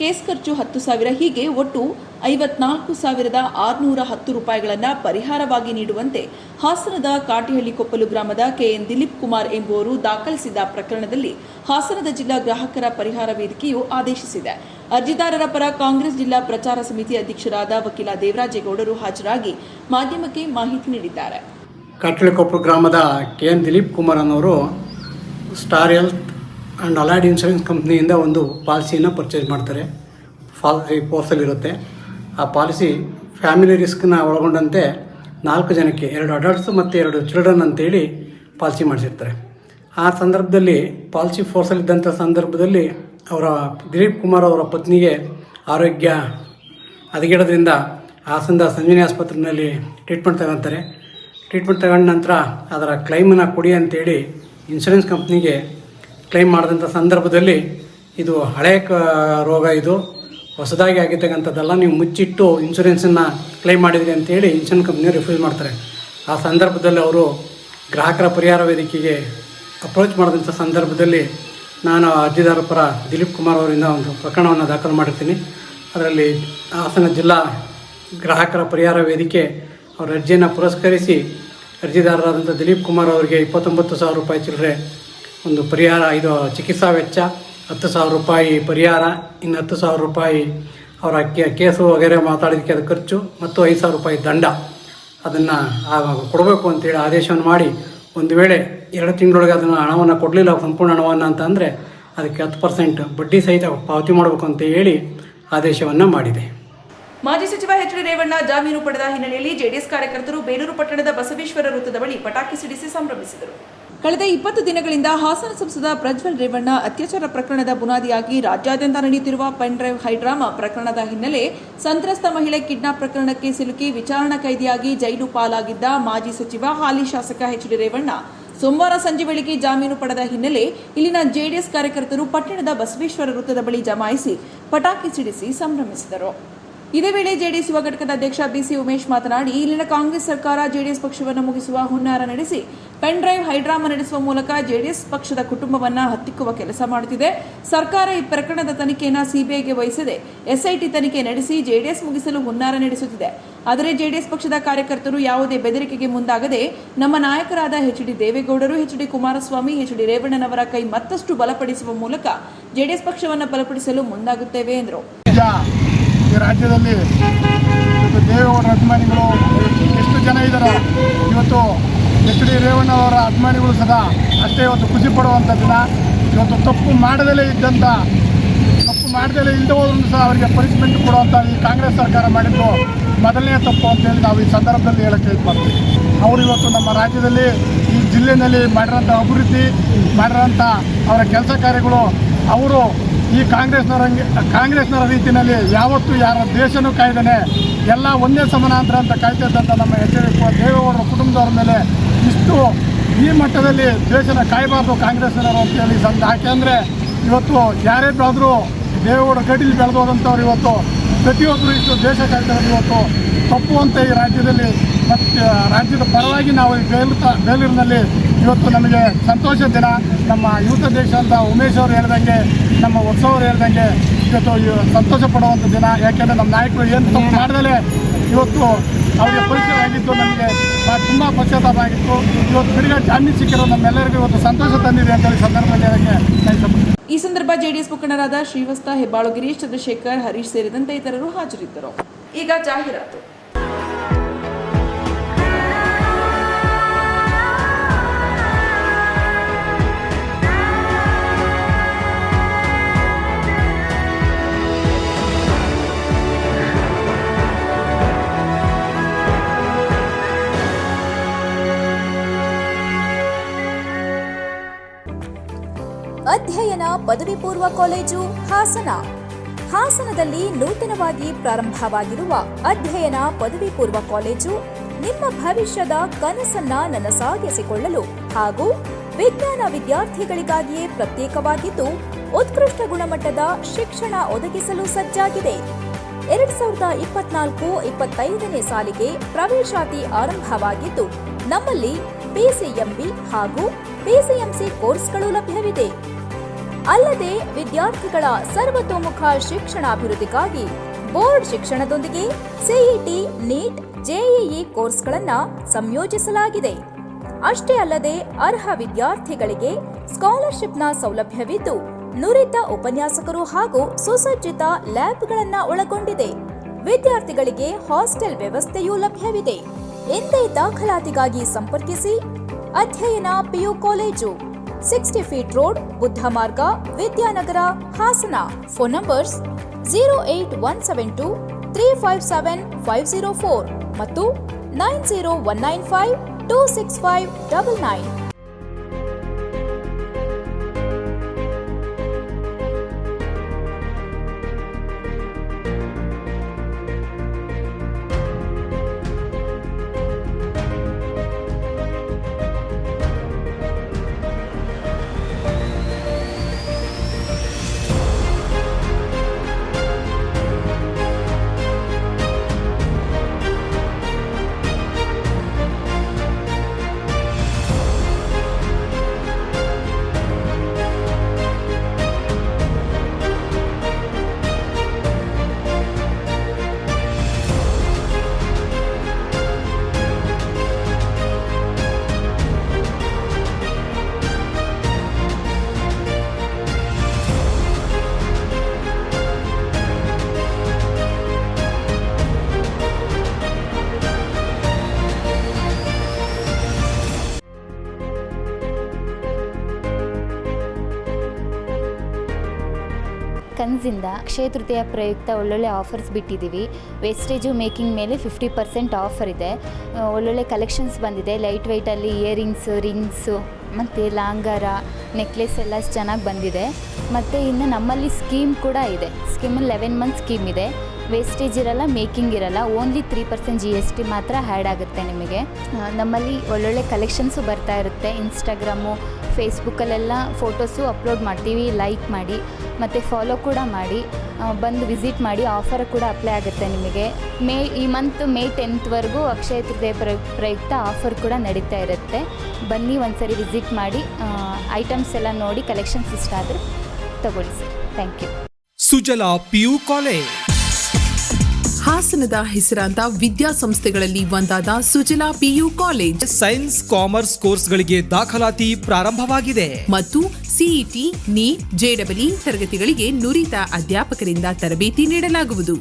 ಕೇಸ್ ಖರ್ಚು ಹತ್ತು ಸಾವಿರ ಹೀಗೆ ಒಟ್ಟು ಐವತ್ನಾಲ್ಕು ಸಾವಿರದ ಆರುನೂರ ಹತ್ತು ರೂಪಾಯಿಗಳನ್ನು ಪರಿಹಾರವಾಗಿ ನೀಡುವಂತೆ ಹಾಸನದ ಕಾಟಿಹಳ್ಳಿ ಕೊಪ್ಪಲು ಗ್ರಾಮದ ಕೆಎನ್ ದಿಲೀಪ್ ಕುಮಾರ್ ಎಂಬುವರು ದಾಖಲಿಸಿದ ಪ್ರಕರಣದಲ್ಲಿ ಹಾಸನದ ಜಿಲ್ಲಾ ಗ್ರಾಹಕರ ಪರಿಹಾರ ವೇದಿಕೆಯು ಆದೇಶಿಸಿದೆ. ಅರ್ಜಿದಾರರ ಪರ ಕಾಂಗ್ರೆಸ್ ಜಿಲ್ಲಾ ಪ್ರಚಾರ ಸಮಿತಿ ಅಧ್ಯಕ್ಷರಾದ ವಕೀಲ ದೇವರಾಜೇಗೌಡರು ಹಾಜರಾಗಿ ಮಾಧ್ಯಮಕ್ಕೆ ಮಾಹಿತಿ ನೀಡಿದ್ದಾರೆ. ಕಾಟ್ಲಿಕೊಪ್ಪಲು ಗ್ರಾಮದ ಕೆಎನ್ ದಿಲೀಪ್ ಕುಮಾರ್ ಅನ್ನೋರು star health and allied insurance ಕಂಪ್ನಿಯಿಂದ ಒಂದು ಪಾಲಿಸಿಯನ್ನು ಪರ್ಚೇಸ್ ಮಾಡ್ತಾರೆ. ಪಾಲಿಸಿ ಪೋರ್ಸಲ್ಲಿರುತ್ತೆ ಆ ಪಾಲಿಸಿ ಫ್ಯಾಮಿಲಿ ರಿಸ್ಕ್ನ ಒಳಗೊಂಡಂತೆ ನಾಲ್ಕು ಜನಕ್ಕೆ, ಎರಡು ಅಡಲ್ಟ್ಸ್ ಮತ್ತು ಎರಡು ಚಿಲ್ಡ್ರನ್ ಅಂತೇಳಿ ಪಾಲಿಸಿ ಮಾಡಿಸಿರ್ತಾರೆ. ಆ ಸಂದರ್ಭದಲ್ಲಿ ಪಾಲಿಸಿ ಫೋರ್ಸಲ್ಲಿದ್ದಂಥ ಸಂದರ್ಭದಲ್ಲಿ ಅವರ ದಿಲೀಪ್ ಕುಮಾರ್ ಅವರ ಪತ್ನಿಗೆ ಆರೋಗ್ಯ ಹದಗೆಡೋದ್ರಿಂದ ಹಾಸನದ ಸಂಜೀವಿನಿ ಆಸ್ಪತ್ರೆಯಲ್ಲಿ ಟ್ರೀಟ್ಮೆಂಟ್ ತಗೊತಾರೆ. ಟ್ರೀಟ್ಮೆಂಟ್ ತಗೊಂಡ ನಂತರ ಅದರ ಕ್ಲೈಮನ್ನು ಕೊಡಿ ಅಂತೇಳಿ ಇನ್ಶೂರೆನ್ಸ್ ಕಂಪ್ನಿಗೆ ಕ್ಲೈಮ್ ಮಾಡಿದಂಥ ಸಂದರ್ಭದಲ್ಲಿ ಇದು ಹಳೆ ಕ ರೋಗ ಇದು. ಹೊಸದಾಗಿ ಆಗಿರ್ತಕ್ಕಂಥದ್ದೆಲ್ಲ ನೀವು ಮುಚ್ಚಿಟ್ಟು ಇನ್ಶೂರೆನ್ಸನ್ನು ಕ್ಲೈಮ್ ಮಾಡಿದ್ರಿ ಅಂತೇಳಿ ಇನ್ಶೂರೆನ್ಸ್ ಕಂಪ್ನಿ ರಿಫ್ಯೂಸ್ ಮಾಡ್ತಾರೆ. ಆ ಸಂದರ್ಭದಲ್ಲಿ ಅವರು ಗ್ರಾಹಕರ ಪರಿಹಾರ ವೇದಿಕೆಗೆ ಅಪ್ರೋಚ್ ಮಾಡಿದಂಥ ಸಂದರ್ಭದಲ್ಲಿ ನಾನು ಅರ್ಜಿದಾರ ಪರ ದಿಲೀಪ್ ಕುಮಾರ್ ಅವರಿಂದ ಒಂದು ಪ್ರಕರಣವನ್ನು ದಾಖಲು ಮಾಡಿರ್ತೀನಿ. ಅದರಲ್ಲಿ ಹಾಸನ ಜಿಲ್ಲಾ ಗ್ರಾಹಕರ ಪರಿಹಾರ ವೇದಿಕೆ ಅವರ ಅರ್ಜಿಯನ್ನು ಪುರಸ್ಕರಿಸಿ ಅರ್ಜಿದಾರರಾದಂಥ ದಿಲೀಪ್ ಕುಮಾರ್ ಅವರಿಗೆ ಇಪ್ಪತ್ತೊಂಬತ್ತು ಸಾವಿರ ರೂಪಾಯಿ ಚಿಲ್ಲರೆ ಒಂದು ಪರಿಹಾರ ಇದು ಚಿಕಿತ್ಸಾ ವೆಚ್ಚ ಹತ್ತು ಸಾವಿರ ರೂಪಾಯಿ ಪರಿಹಾರ, ಇನ್ನು ಹತ್ತು ಸಾವಿರ ರೂಪಾಯಿ ಅವರ ಕೇಸು ವಗೇರೆ ಮಾತಾಡೋದಕ್ಕೆ ಅದು ಖರ್ಚು, ಮತ್ತು ಐದು ಸಾವಿರ ರೂಪಾಯಿ ದಂಡ. ಅದನ್ನು ಕೊಡಬೇಕು ಅಂತೇಳಿ ಆದೇಶವನ್ನು ಮಾಡಿ, ಒಂದು ವೇಳೆ ಎರಡು ತಿಂಗಳೊಳಗೆ ಅದನ್ನು ಹಣವನ್ನು ಕೊಡಲಿಲ್ಲ, ಸಂಪೂರ್ಣ ಹಣವನ್ನು ಅಂತ ಅಂದರೆ ಅದಕ್ಕೆ ಹತ್ತು ಪರ್ಸೆಂಟ್ ಬಡ್ಡಿ ಸಹಿತ ಪಾವತಿ ಮಾಡಬೇಕು ಅಂತ ಹೇಳಿ ಆದೇಶವನ್ನು ಮಾಡಿದೆ. ಮಾಜಿ ಸಚಿವ ಎಚ್ ಡಿ ರೇವಣ್ಣ ಜಾಮೀನು ಪಡೆದ ಹಿನ್ನೆಲೆಯಲ್ಲಿ ಜೆಡಿಎಸ್ ಕಾರ್ಯಕರ್ತರು ಬೇಲೂರು ಪಟ್ಟಣದ ಬಸವೇಶ್ವರ ವೃತ್ತದ ಬಳಿ ಪಟಾಕಿ ಸಿಡಿಸಿ ಸಂಭ್ರಮಿಸಿದರು. ಕಳೆದ ಇಪ್ಪತ್ತು ದಿನಗಳಿಂದ ಹಾಸನ ಸಂಸದ ಪ್ರಜ್ವಲ್ ರೇವಣ್ಣ ಅತ್ಯಾಚಾರ ಪ್ರಕರಣದ ಬುನಾದಿಯಾಗಿ ರಾಜ್ಯಾದ್ಯಂತ ನಡೆಯುತ್ತಿರುವ ಪೆನ್ ಡ್ರೈವ್ ಹೈಡ್ರಾಮಾ ಪ್ರಕರಣದ ಹಿನ್ನೆಲೆ ಸಂತ್ರಸ್ತ ಮಹಿಳೆ ಕಿಡ್ನಾಪ್ ಪ್ರಕರಣಕ್ಕೆ ಸಿಲುಕಿ ವಿಚಾರಣಾ ಕೈದಿಯಾಗಿ ಜೈಲು ಪಾಲಾಗಿದ್ದ ಮಾಜಿ ಸಚಿವ ಹಾಲಿ ಶಾಸಕ ಎಚ್ ಡಿ ರೇವಣ್ಣ. ಸೋಮವಾರ ಸಂಜೆ ವೇಳೆಗೆ ಜಾಮೀನು ಪಡೆದ ಹಿನ್ನೆಲೆ ಇಲ್ಲಿನ ಜೆಡಿಎಸ್ ಕಾರ್ಯಕರ್ತರು ಪಟ್ಟಣದ ಬಸವೇಶ್ವರ ವೃತ್ತದ ಬಳಿ ಜಮಾಯಿಸಿ ಪಟಾಕಿ ಸಿಡಿಸಿ ಸಂಭ್ರಮಿಸಿದರು. ಇದೇ ವೇಳೆ ಜೆಡಿಎಸ್ ಯುವ ಘಟಕದ ಅಧ್ಯಕ್ಷ ಬಿಸಿ ಉಮೇಶ್ ಮಾತನಾಡಿ, ಇಲ್ಲಿನ ಕಾಂಗ್ರೆಸ್ ಸರ್ಕಾರ ಜೆಡಿಎಸ್ ಪಕ್ಷವನ್ನು ಮುಗಿಸುವ ಹುನ್ನಾರ ನಡೆಸಿ, ಪೆನ್ ಡ್ರೈವ್ ಹೈಡ್ರಾಮಾ ನಡೆಸುವ ಮೂಲಕ ಜೆಡಿಎಸ್ ಪಕ್ಷದ ಕುಟುಂಬವನ್ನು ಹತ್ತಿಕ್ಕುವ ಕೆಲಸ ಮಾಡುತ್ತಿದೆ. ಸರ್ಕಾರ ಈ ಪ್ರಕರಣದ ತನಿಖೆಯನ್ನು ಸಿಬಿಐಗೆ ವಹಿಸದೆ, ಎಸ್ಐಟಿ ತನಿಖೆ ನಡೆಸಿ ಜೆಡಿಎಸ್ ಮುಗಿಸಲು ಹುನ್ನಾರ ನಡೆಸುತ್ತಿದೆ. ಆದರೆ ಜೆಡಿಎಸ್ ಪಕ್ಷದ ಕಾರ್ಯಕರ್ತರು ಯಾವುದೇ ಬೆದರಿಕೆಗೆ ಮುಂದಾಗದೆ, ನಮ್ಮ ನಾಯಕರಾದ ಎಚ್ ಡಿ ದೇವೇಗೌಡರು, H D Kumaraswamy, H D ರೇವಣ್ಣನವರ ಕೈ ಮತ್ತಷ್ಟು ಬಲಪಡಿಸುವ ಮೂಲಕ ಜೆಡಿಎಸ್ ಪಕ್ಷವನ್ನು ಬಲಪಡಿಸಲು ಮುಂದಾಗುತ್ತೇವೆ ಎಂದರು. ರಾಜ್ಯದಲ್ಲಿ ಇವತ್ತು ದೇವೇಗೌಡರ ಅಭಿಮಾನಿಗಳು, ಎಷ್ಟು ಜನ ಇದ್ದಾರೆ, ಇವತ್ತು ಎಚ್ ಡಿ ರೇವಣ್ಣ ಅವರ ಅಭಿಮಾನಿಗಳು ಸದಾ ಅಷ್ಟೇ ಇವತ್ತು ಖುಷಿ ಪಡುವಂಥ ದಿನ. ಇವತ್ತು ತಪ್ಪು ಮಾಡದಲ್ಲೇ ಇದ್ದಂಥ ತಪ್ಪು ಮಾಡದಲೇ ಇಲ್ಲದೆ ಹೋದ್ರೂ ಸಹ ಅವರಿಗೆ ಪನಿಷ್ಮೆಂಟ್ ಕೊಡುವಂಥ ಈ ಕಾಂಗ್ರೆಸ್ ಸರ್ಕಾರ ಮಾಡಿದ್ದು ಮೊದಲನೇ ತಪ್ಪು ಅಂತೇಳಿ ನಾವು ಈ ಸಂದರ್ಭದಲ್ಲಿ ಹೇಳೋಕ್ಕೆ ಇದು ಅವರು ಇವತ್ತು ನಮ್ಮ ರಾಜ್ಯದಲ್ಲಿ ಈ ಜಿಲ್ಲೆಯಲ್ಲಿ ಮಾಡಿರೋಂಥ ಅಭಿವೃದ್ಧಿ, ಮಾಡಿರೋಂಥ ಅವರ ಕೆಲಸ ಕಾರ್ಯಗಳು, ಅವರು ಈ ಕಾಂಗ್ರೆಸ್ನವರ ಕಾಂಗ್ರೆಸ್ನವರ ರೀತಿಯಲ್ಲಿ ಯಾವತ್ತೂ ಯಾರ ದೇಶನೂ ಕಾಯ್ದಾನೆ, ಎಲ್ಲ ಒಂದೇ ಸಮಾನಾಂತರ ಅಂತ ಕಾಯ್ತಿದ್ದಂಥ ನಮ್ಮ ಎಚ್ ಡಿ ದೇವೇಗೌಡರ ಕುಟುಂಬದವ್ರ ಮೇಲೆ ಇಷ್ಟು ಈ ಮಟ್ಟದಲ್ಲಿ ದೇಶನ ಕಾಯಬಾರ್ದು ಕಾಂಗ್ರೆಸ್ನವರು ಅಂತೇಳಿ ಸಂದ ಯಾಕೆಂದರೆ ಇವತ್ತು ಯಾರೇ ಬೆಳೆದ್ರು ದೇವೇಗೌಡ ಗಡಿಲಿ ಬೆಳೆದೋದಂಥವ್ರು ಇವತ್ತು ಪ್ರತಿಯೊಬ್ಬರು ಇಷ್ಟು ದೇಶ ಕಾಯ್ತಾರೆ ಇವತ್ತು ತಪ್ಪು ಈ ರಾಜ್ಯದಲ್ಲಿ ಮತ್ತು ರಾಜ್ಯದ ಪರವಾಗಿ ನಾವು ಈ ಬೇಲೂರು ಬೇಲೂರಿನಲ್ಲಿ ಇವತ್ತು ನಮಗೆ ಸಂತೋಷ ದಿನ. ನಮ್ಮ ಯುವತ ದೇಶ ಅಂತ ಉಮೇಶ್ ಅವರು ಹೇಳ್ದಂಗೆ ನಮ್ಮ ಉತ್ಸವ ಅವರು ಹೇಳ್ದಂಗೆ ಇವತ್ತು ಇವ- ಸಂತೋಷ ಪಡುವಂಥ ದಿನ. ಯಾಕೆಂದರೆ ನಮ್ಮ ನಾಯಕರು ಏನು ತಪ್ಪು ಮಾಡಿದಲೆ ಇವತ್ತು ಅವರಿಗೆ ಪರಿಚಯ ಆಗಿತ್ತು ನಮಗೆ ತುಂಬ ಪಶ್ಚಾತ್ತಾಪ ಆಗಿತ್ತು. ಇವತ್ತು ತಿರುಗಾ ಜಾಮೀನು ಸಿಕ್ಕಿರೋ ನಮ್ಮೆಲ್ಲರಿಗೂ ಇವತ್ತು ಸಂತೋಷ ತಂದಿದೆ ಅಂತೇಳಿ ಸಂದರ್ಭದಲ್ಲಿ ಹೇಳಕ್ಕೆ ನಾನು ಇಷ್ಟಪಡ್ತೀನಿ ಈ ಸಂದರ್ಭ ಜೆಡಿಎಸ್ ಮುಖಂಡರಾದ ಶ್ರೀವಸ್ತ ಹೆಬ್ಬಾಳು ಗಿರೀಶ್ ಚಂದ್ರಶೇಖರ್ ಹರೀಶ್ ಸೇರಿದಂತೆ ಇತರರು ಹಾಜರಿದ್ದರು. ಈಗ ಜಾಹೀರಾತು. ಅಧ್ಯಯನ ಪದವಿ ಪೂರ್ವ ಕಾಲೇಜು ಹಾಸನ. ಹಾಸನದಲ್ಲಿ ನೂತನವಾಗಿ ಪ್ರಾರಂಭವಾಗಿರುವ ಅಧ್ಯಯನ ಪದವಿ ಪೂರ್ವ ಕಾಲೇಜು ನಿಮ್ಮ ಭವಿಷ್ಯದ ಕನಸನ್ನ ನನಸಾಗಿಸಿಕೊಳ್ಳಲು ಹಾಗೂ ವಿಜ್ಞಾನ ವಿದ್ಯಾರ್ಥಿಗಳಿಗಾಗಿಯೇ ಪ್ರತ್ಯೇಕವಾಗಿದ್ದು ಉತ್ಕೃಷ್ಟ ಗುಣಮಟ್ಟದ ಶಿಕ್ಷಣ ಒದಗಿಸಲು ಸಜ್ಜಾಗಿದೆ. ಎರಡ್ ಸಾವಿರದ ಇಪ್ಪತ್ನಾಲ್ಕು ಇಪ್ಪತ್ತೈದನೇ ಸಾಲಿಗೆ ಪ್ರವೇಶಾತಿ ಆರಂಭವಾಗಿದ್ದು ನಮ್ಮಲ್ಲಿ ಪಿಸಿಎಂಬಿ ಹಾಗೂ ಪಿಸಿಎಂಸಿ ಕೋರ್ಸ್ಗಳು ಲಭ್ಯವಿದೆ. ಅಲ್ಲದೆ ವಿದ್ಯಾರ್ಥಿಗಳ ಸರ್ವತೋಮುಖ ಶಿಕ್ಷಣಾಭಿವೃದ್ಧಿಗಾಗಿ ಬೋರ್ಡ್ ಶಿಕ್ಷಣದೊಂದಿಗೆ ಸಿಇಟಿ ನೀಟ್ ಜೆಇಇ ಕೋರ್ಸ್ಗಳನ್ನು ಸಂಯೋಜಿಸಲಾಗಿದೆ. ಅಷ್ಟೇ ಅಲ್ಲದೆ ಅರ್ಹ ವಿದ್ಯಾರ್ಥಿಗಳಿಗೆ ಸ್ಕಾಲರ್ಶಿಪ್ನ ಸೌಲಭ್ಯವಿದ್ದು ನುರಿತ ಉಪನ್ಯಾಸಕರು ಹಾಗೂ ಸುಸಜ್ಜಿತ ಲ್ಯಾಬ್ಗಳನ್ನು ಒಳಗೊಂಡಿದೆ. ವಿದ್ಯಾರ್ಥಿಗಳಿಗೆ ಹಾಸ್ಟೆಲ್ ವ್ಯವಸ್ಥೆಯೂ ಲಭ್ಯವಿದೆ. ಎಂದೇ ದಾಖಲಾತಿಗಾಗಿ ಸಂಪರ್ಕಿಸಿ Adhyayana PU college. Sixty feet road, Buddha Marga, Vidyanagar, Hassan. Phone numbers zero eight one seven two three five seven five zero four ಮತ್ತು nine zero one nine five two six five double nine Akshaya Tritiya ಪ್ರಯುಕ್ತ ಒಳ್ಳೊಳ್ಳೆ ಆಫರ್ಸ್ ಬಿಟ್ಟಿದ್ದೀವಿ. ವೇಸ್ಟೇಜು ಮೇಕಿಂಗ್ ಮೇಲೆ ಫಿಫ್ಟಿ ಪರ್ಸೆಂಟ್ ಆಫರ್ ಇದೆ. ಒಳ್ಳೊಳ್ಳೆ ಕಲೆಕ್ಷನ್ಸ್ ಬಂದಿದೆ. ಲೈಟ್ ವೆಯ್ಟಲ್ಲಿ ಇಯರಿಂಗ್ಸು, ರಿಂಗ್ಸು, ಮತ್ತು ಲಾಂಗಾರ, ನೆಕ್ಲೆಸ್ ಎಲ್ಲ ಚೆನ್ನಾಗಿ ಬಂದಿದೆ. ಮತ್ತು ಇನ್ನು ನಮ್ಮಲ್ಲಿ ಸ್ಕೀಮ್ ಕೂಡ ಇದೆ. ಸ್ಕೀಮಲ್ಲಿ ಲೆವೆನ್ ಮಂತ್ ಸ್ಕೀಮ್ ಇದೆ. ವೇಸ್ಟೇಜ್ ಇರಲ್ಲ, ಮೇಕಿಂಗ್ ಇರಲ್ಲ, only three percent G S T ಮಾತ್ರ ಹ್ಯಾಡ್ ಆಗುತ್ತೆ ನಿಮಗೆ. ನಮ್ಮಲ್ಲಿ ಒಳ್ಳೊಳ್ಳೆ ಕಲೆಕ್ಷನ್ಸು ಬರ್ತಾ ಇರುತ್ತೆ. ಇನ್ಸ್ಟಾಗ್ರಾಮು, ಫೇಸ್ಬುಕ್ಕಲ್ಲೆಲ್ಲ ಫೋಟೋಸು ಅಪ್ಲೋಡ್ ಮಾಡ್ತೀವಿ, ಲೈಕ್ ಮಾಡಿ. ಮತ್ತು ಫಾಲೋ ಕೂಡ ಮಾಡಿ ಬಂದು ವಿಸಿಟ್ ಮಾಡಿ ಆಫರ್ ಕೂಡ ಅಪ್ಲೈ ಆಗುತ್ತೆ ನಿಮಗೆ. ಮೇ ಈ ಮಂತ್ ಮೇ ಟೆಂತ್ವರೆಗೂ ಅಕ್ಷಯ ತೃತೀಯ ಪ್ರ- ಪ್ರಯುಕ್ತ ಆಫರ್ ಕೂಡ ನಡೀತಾ ಇರುತ್ತೆ. ಬನ್ನಿ ಒಂದ್ಸರಿ ವಿಸಿಟ್ ಮಾಡಿ ಐಟಮ್ಸ್ ಎಲ್ಲ ನೋಡಿ ಕಲೆಕ್ಷನ್ಸ್ ಇಷ್ಟ ಆದರೆ ತಗೊಳ್ಳಿ sir thank you Sujala PU college. ಹಾಸನದ ಹೆಸರಾಂತ ವಿದ್ಯಾಸಂಸ್ಥೆಗಳಲ್ಲಿ ಒಂದಾದ Sujala PU college. Science commerce ಕೋರ್ಸ್ಗಳಿಗೆ ದಾಖಲಾತಿ ಪ್ರಾರಂಭವಾಗಿದೆ. ಮತ್ತು ಸಿಇಟಿ ನೀಟ್ ಜೆಡಬ್ಲ್ಇ ತರಗತಿಗಳಿಗೆ ನುರಿತ ಅಧ್ಯಾಪಕರಿಂದ ತರಬೇತಿ ನೀಡಲಾಗುವುದು.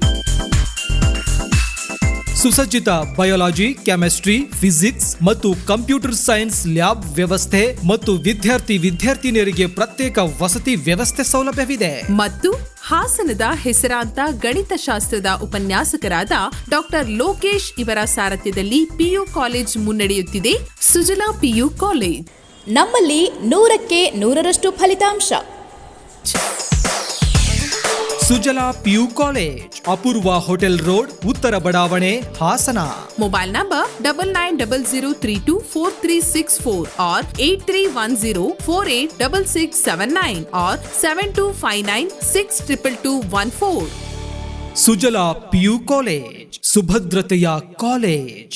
ಸುಸಜ್ಜಿತ ಬಯಾಲಜಿ ಕೆಮಿಸ್ಟ್ರಿ ಫಿಸಿಕ್ಸ್ ಮತ್ತು ಕಂಪ್ಯೂಟರ್ ಸೈನ್ಸ್ ಲ್ಯಾಬ್ ವ್ಯವಸ್ಥೆ ಮತ್ತು ವಿದ್ಯಾರ್ಥಿ ವಿದ್ಯಾರ್ಥಿನಿಯರಿಗೆ ಪ್ರತ್ಯೇಕ ವಸತಿ ವ್ಯವಸ್ಥೆ ಸೌಲಭ್ಯವಿದೆ. ಮತ್ತು ಹಾಸನದ ಹೆಸರಾಂತ ಗಣಿತಶಾಸ್ತ್ರದ ಉಪನ್ಯಾಸಕರಾದ ಡಾಕ್ಟರ್ ಲೋಕೇಶ್ ಇವರ ಸಾರಥ್ಯದಲ್ಲಿ ಪಿಯು ಕಾಲೇಜ್ ಮುನ್ನಡೆಯುತ್ತಿದೆ. Sujala PU college. ನಮ್ಮಲ್ಲಿ ನೂರಕ್ಕೆ ನೂರರಷ್ಟು ಫಲಿತಾಂಶ. Sujala PU college Apoorva hotel road Uttara Badavane Hassan. Mobile number double nine double zero three two four three six four or eight three one zero four eight double six seven nine or seven two five nine six triple two one four Sujala PU college ಸುಭದ್ರತೆಯ college.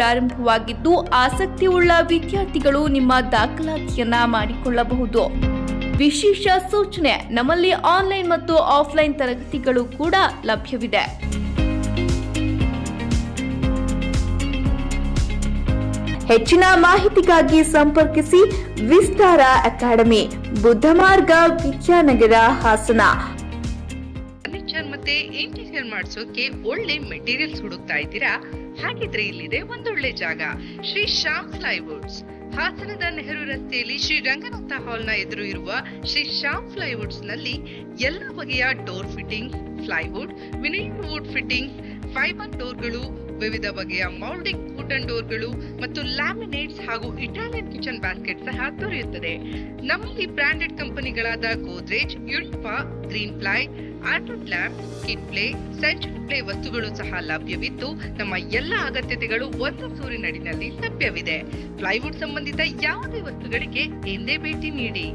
ಪ್ರಾರಂಭವಾಗಿದ್ದು, ಆಸಕ್ತಿಯುಳ್ಳ ವಿದ್ಯಾರ್ಥಿಗಳು ನಿಮ್ಮ ದಾಖಲಾತಿಯನ್ನ ಮಾಡಿಕೊಳ್ಳಬಹುದು. ವಿಶೇಷ ಸೂಚನೆ, ನಮ್ಮಲ್ಲಿ ಆನ್ಲೈನ್ ಮತ್ತು ಆಫ್ಲೈನ್ ತರಗತಿಗಳು ಕೂಡ ಲಭ್ಯವಿದೆ. ಹೆಚ್ಚಿನ ಮಾಹಿತಿಗಾಗಿ ಸಂಪರ್ಕಿಸಿ ವಿಸ್ತಾರ ಅಕಾಡೆಮಿ, ಬುದ್ಧಮಾರ್ಗ ವಿದ್ಯಾನಗರ ಹಾಸನ. ಫರ್ನಿಚರ್ ಮತ್ತೆ ಇಂಟೀರಿಯರ್ ಮಾಡಿಸೋಕೆ ಒಳ್ಳೆ ಮೆಟೀರಿಯಲ್ಸ್ ಹುಡುಕ್ತಾ ಇದ್ದೀರಾ? ಹಾಗಿದ್ರೆ ಇಲ್ಲಿದೆ ಒಂದೊಳ್ಳೆ ಜಾಗ. ಶ್ರೀ ಶ್ಯಾಮ್ ಫ್ಲೈವುಡ್ಸ್ ಹಾಸನದ ನೆಹರು ರಸ್ತೆಯಲ್ಲಿ ಶ್ರೀ ರಂಗನಾಥ ಹಾಲ್ನ ಎದುರು ಇರುವ ಶ್ರೀ ಶ್ಯಾಮ್ ಫ್ಲೈವುಡ್ಸ್ನಲ್ಲಿ ಎಲ್ಲ ಬಗೆಯ door fitting plywood vinyl wood fitting, fibre ಡೋರ್ಗಳು, ವಿವಿಧ ಬಗೆಯ ಮೌಲ್ಡಿಂಗ್ ಕೂಟನ್ ಡೋರ್ಗಳು ಮತ್ತು ಲ್ಯಾಮಿನೇಟ್ಸ್ ಹಾಗೂ ಇಟಾಲಿಯನ್ ಕಿಚನ್ ಬ್ಯಾಸ್ಕೆಟ್ ಸಹ ದೊರೆಯುತ್ತದೆ. ನಮ್ಮಲ್ಲಿ ಬ್ರಾಂಡೆಡ್ ಕಂಪನಿಗಳಾದ ಗೋದ್ರೇಜ್, ಯುನಿಫಾ, green ply ಆರ್ಟೋಟ್ lamp skin ply, century ply ವಸ್ತುಗಳು ಸಹ ಲಭ್ಯವಿದ್ದು ನಮ್ಮ ಎಲ್ಲ ಅಗತ್ಯತೆಗಳು ಒಂದು ಸೂರಿನಡಿನಲ್ಲಿ ಲಭ್ಯವಿದೆ. ಪ್ಲೈವುಡ್ ಸಂಬಂಧಿತ ಯಾವುದೇ ವಸ್ತುಗಳಿಗೆ ಎಂದೇ ಭೇಟಿ ನೀಡಿ.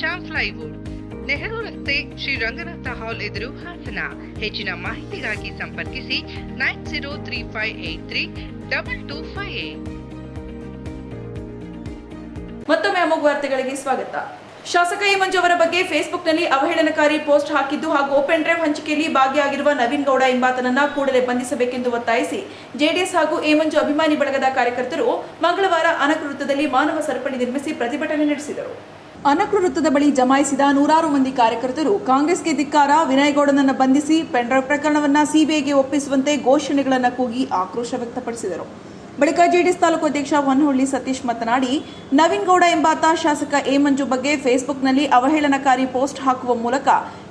ಶ್ಯಾಮ್ ಪ್ಲೈವುಡ್. ನೆಹರು ರಸ್ತೆ ಶ್ರೀ ರಂಗನಾಥ ಹಾಲ್ ಎದುರು ಹಾಸನ. ಹೆಚ್ಚಿನ ಮಾಹಿತಿಗಾಗಿ ಸಂಪರ್ಕಿಸಿ nine zero three five eight three double two five eight. ಮತ್ತೊಮ್ಮೆ ಅಮೋಘ ವಾರ್ತೆಗಳಿಗೆ ಸ್ವಾಗತ. ಶಾಸಕ ಎ ಮಂಜು ಅವರ ಬಗ್ಗೆ ಫೇಸ್ಬುಕ್ನಲ್ಲಿ ಅವಹೇಳನಕಾರಿ ಪೋಸ್ಟ್ ಹಾಕಿದ್ದು ಹಾಗೂ ಓಪನ್ ಡ್ರೈವ್ ಹಂಚಿಕೆಯಲ್ಲಿ ಭಾಗಿಯಾಗಿರುವ ನವೀನ್ ಗೌಡ ಎಂಬಾತನನ್ನ ಕೂಡಲೇ ಬಂಧಿಸಬೇಕೆಂದು ಒತ್ತಾಯಿಸಿ ಜೆಡಿಎಸ್ ಹಾಗೂ ಎ ಮಂಜು ಅಭಿಮಾನಿ ಬಳಗದ ಕಾರ್ಯಕರ್ತರು ಮಂಗಳವಾರ ಅನಕ ವೃತ್ತದಲ್ಲಿ ಮಾನವ ಸರಪಳಿ ನಿರ್ಮಿಸಿ ಪ್ರತಿಭಟನೆ ನಡೆಸಿದರು. ಅನಕೃ ವೃತ್ತದ ಬಳಿ ಜಮಾಯಿಸಿದ ನೂರಾರು ಮಂದಿ ಕಾರ್ಯಕರ್ತರು ಕಾಂಗ್ರೆಸ್ಗೆ ಧಿಕ್ಕಾರ ವಿನಯ್ ಗೌಡನನ್ನ ಬಂಧಿಸಿ ಪೆಂಡ್ರೈವ್ ಪ್ರಕರಣವನ್ನ ಸಿಬಿಐಗೆ ಒಪ್ಪಿಸುವಂತೆ ಘೋಷಣೆಗಳನ್ನು ಕೂಗಿ ಆಕ್ರೋಶ ವ್ಯಕ್ತಪಡಿಸಿದರು. ಬಳಿಕ ಜೆಡಿಎಸ್ ತಾಲೂಕು ಅಧ್ಯಕ್ಷ ಹೊನ್ನಹಳ್ಳಿ ಸತೀಶ್ ಮಾತನಾಡಿ, ನವೀನ್ ಗೌಡ ಎಂಬಾತ ಶಾಸಕ ಎ ಮಂಜು ಬಗ್ಗೆ ಫೇಸ್ಬುಕ್ನಲ್ಲಿ ಅವಹೇಳನಕಾರಿ ಪೋಸ್ಟ್ ಹಾಕುವ ಮೂಲಕ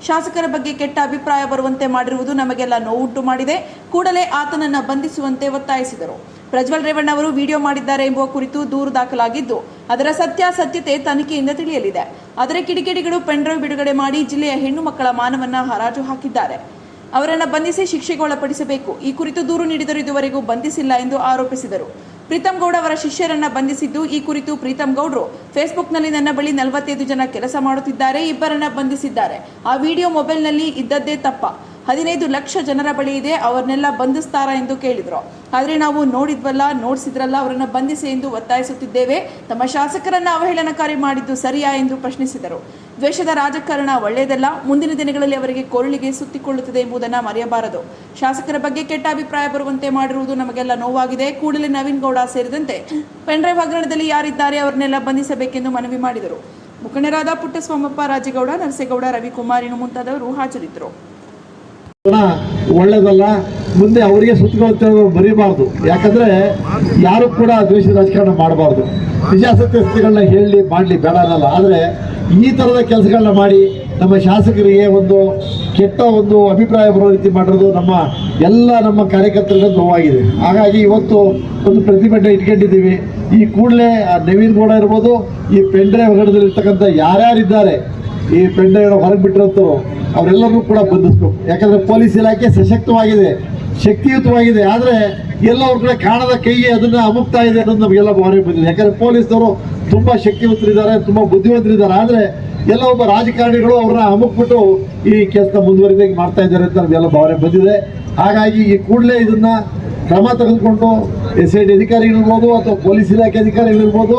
ಶಾಸಕರ ಬಗ್ಗೆ ಕೆಟ್ಟ ಅಭಿಪ್ರಾಯ ಬರುವಂತೆ ಮಾಡಿರುವುದು ನಮಗೆಲ್ಲ ನೋವುಂಟು ಮಾಡಿದೆ. ಕೂಡಲೇ ಆತನನ್ನು ಬಂಧಿಸುವಂತೆ ಒತ್ತಾಯಿಸಿದರು. ಪ್ರಜ್ವಲ್ ರೇವಣ್ಣ ಅವರು ವಿಡಿಯೋ ಮಾಡಿದ್ದಾರೆ ಎಂಬುವ ಕುರಿತು ದೂರು ದಾಖಲಾಗಿದ್ದು, ಅದರ ಸತ್ಯಾಸತ್ಯತೆ ತನಿಖೆಯಿಂದ ತಿಳಿಯಲಿದೆ. ಆದರೆ ಕಿಡಿಕಿಡಿಗಳು ಪೆನ್ಡ್ರೈವ್ ಬಿಡುಗಡೆ ಮಾಡಿ ಜಿಲ್ಲೆಯ ಹೆಣ್ಣು ಮಕ್ಕಳ ಮಾನವನ್ನ ಹರಾಜು ಹಾಕಿದ್ದಾರೆ. ಅವರನ್ನು ಬಂಧಿಸಿ ಶಿಕ್ಷೆಗೆ ಒಳಪಡಿಸಬೇಕು. ಈ ಕುರಿತು ದೂರು ನೀಡಿದರೂ ಇದುವರೆಗೂ ಬಂಧಿಸಿಲ್ಲ ಎಂದು ಆರೋಪಿಸಿದರು. ಪ್ರೀತಂ ಗೌಡ ಅವರ ಶಿಷ್ಯರನ್ನ ಬಂಧಿಸಿದ್ದು, ಈ ಕುರಿತು ಪ್ರೀತಂ ಗೌಡ್ರು ಫೇಸ್ಬುಕ್ನಲ್ಲಿ ನನ್ನ ಬಳಿ ನಲವತ್ತೈದು ಜನ ಕೆಲಸ ಮಾಡುತ್ತಿದ್ದಾರೆ, ಇಬ್ಬರನ್ನ ಬಂಧಿಸಿದ್ದಾರೆ. ಆ ವಿಡಿಯೋ ಮೊಬೈಲ್ನಲ್ಲಿ ಇದ್ದದ್ದೇ ತಪ್ಪ. ಹದಿನೈದು ಲಕ್ಷ ಜನರ ಬಳಿ ಇದೆ, ಅವರನ್ನೆಲ್ಲ ಬಂಧಿಸ್ತಾರಾ ಎಂದು ಕೇಳಿದರು. ಆದರೆ ನಾವು ನೋಡಿದ್ವಲ್ಲ, ನೋಡಿಸಿದ್ರಲ್ಲ, ಅವರನ್ನು ಬಂಧಿಸಿ ಎಂದು ಒತ್ತಾಯಿಸುತ್ತಿದ್ದೇವೆ. ತಮ್ಮ ಶಾಸಕರನ್ನ ಅವಹೇಳನಕಾರಿ ಮಾಡಿದ್ದು ಸರಿಯಾ ಎಂದು ಪ್ರಶ್ನಿಸಿದರು. ದ್ವೇಷದ ರಾಜಕಾರಣ ಒಳ್ಳೆಯದಲ್ಲ, ಮುಂದಿನ ದಿನಗಳಲ್ಲಿ ಅವರಿಗೆ ಕೊರಳಿಗೆ ಸುತ್ತಿಕೊಳ್ಳುತ್ತದೆ ಎಂಬುದನ್ನು ಮರೆಯಬಾರದು. ಶಾಸಕರ ಬಗ್ಗೆ ಕೆಟ್ಟ ಅಭಿಪ್ರಾಯ ಬರುವಂತೆ ಮಾಡಿರುವುದು ನಮಗೆಲ್ಲ ನೋವಾಗಿದೆ. ಕೂಡಲೇ ನವೀನ್ ಗೌಡ ಸೇರಿದಂತೆ ಪೆಂಡ್ರೈವ್ ಹಗರಣದಲ್ಲಿ ಯಾರಿದ್ದಾರೆ ಅವರನ್ನೆಲ್ಲ ಬಂಧಿಸಬೇಕೆಂದು ಮನವಿ ಮಾಡಿದರು. ಮುಖಂಡರಾದ ಪುಟ್ಟಸ್ವಾಮಪ್ಪ, ರಾಜೇಗೌಡ, ನರಸೇಗೌಡ, ರವಿಕುಮಾರ್ ಇನ್ನು ಮುಂತಾದವರು ಹಾಜರಿದ್ದರು. ಒಳ್ಳೇದಲ್ಲ, ಮುಂದೆ ಅವರಿಗೆ ಸುತ್ತುಗಳು ಬರೀಬಾರ್ದು ಯಾಕಂದ್ರೆ ಯಾರು ಕೂಡ ದ್ವೇಷ ರಾಜಕಾರಣ ಮಾಡಬಾರ್ದು. ನಿಜಾಸತ್ಯತೆಗಳನ್ನ ಹೇಳಿ ಮಾಡಲಿ ಬೇಡ ಅನ್ನಲ್ಲ. ಆದರೆ ಈ ಥರದ ಕೆಲಸಗಳನ್ನ ಮಾಡಿ ನಮ್ಮ ಶಾಸಕರಿಗೆ ಒಂದು ಕೆಟ್ಟ ಒಂದು ಅಭಿಪ್ರಾಯ ಬರೋ ರೀತಿ ಮಾಡಿರೋದು ನಮ್ಮ ಎಲ್ಲ ನಮ್ಮ ಕಾರ್ಯಕರ್ತರಿಗೆ ನೋವಾಗಿದೆ. ಹಾಗಾಗಿ ಇವತ್ತು ಒಂದು ಪ್ರತಿಭಟನೆ ಇಟ್ಕೊಂಡಿದ್ದೀವಿ. ಈ ಕೂಡಲೇ, ಆ, ನವೀನ್ ಗೌಡ ಇರ್ಬೋದು, ಈ ಪೆಂಡ್ರೈವ್ ಹಗರಣದಲ್ಲಿರ್ತಕ್ಕಂಥ ಯಾರ್ಯಾರಿದ್ದಾರೆ, ಈ ಪೆಂಡ್ರೆ ಹೊರಗೆ ಬಿಟ್ಟಿರೋದು ಅವರೆಲ್ಲರೂ ಕೂಡ ಬಂಧಿಸ್ಬೇಕು. ಯಾಕಂದ್ರೆ ಪೊಲೀಸ್ ಇಲಾಖೆ ಸಶಕ್ತವಾಗಿದೆ, ಶಕ್ತಿಯುತವಾಗಿದೆ. ಆದರೆ ಎಲ್ಲವ್ರ ಕಡೆ ಕಾಣದ ಕೈಗೆ ಅದನ್ನ ಅಮುಕ್ತಾ ಇದೆ ಅನ್ನೋದು ನಮಗೆಲ್ಲ ಭಾವನೆ ಬಂದಿದೆ. ಯಾಕಂದ್ರೆ ಪೊಲೀಸರು ತುಂಬಾ ಶಕ್ತಿವಂತರಿದ್ದಾರೆ, ತುಂಬಾ ಬುದ್ಧಿವಂತರಿದ್ದಾರೆ. ಆದರೆ ಎಲ್ಲ ಒಬ್ಬ ರಾಜಕಾರಣಿಗಳು ಅವ್ರನ್ನ ಅಮುಕ್ಬಿಟ್ಟು ಈ ಕೆಲಸ ಮುಂದುವರಿದಾಗಿ ಮಾಡ್ತಾ ಇದ್ದಾರೆ ಅಂತ ನಮಗೆಲ್ಲ ಭಾವನೆ ಬಂದಿದೆ. ಹಾಗಾಗಿ ಈ ಕೂಡಲೇ ಇದನ್ನ ಕ್ರಮ ತೆಗೆದುಕೊಂಡು ಎಸ್ ಐ ಡಿ ಅಧಿಕಾರಿಗಳಿರ್ಬೋದು ಅಥವಾ ಪೊಲೀಸ್ ಇಲಾಖೆ ಅಧಿಕಾರಿಗಳಿರ್ಬೋದು,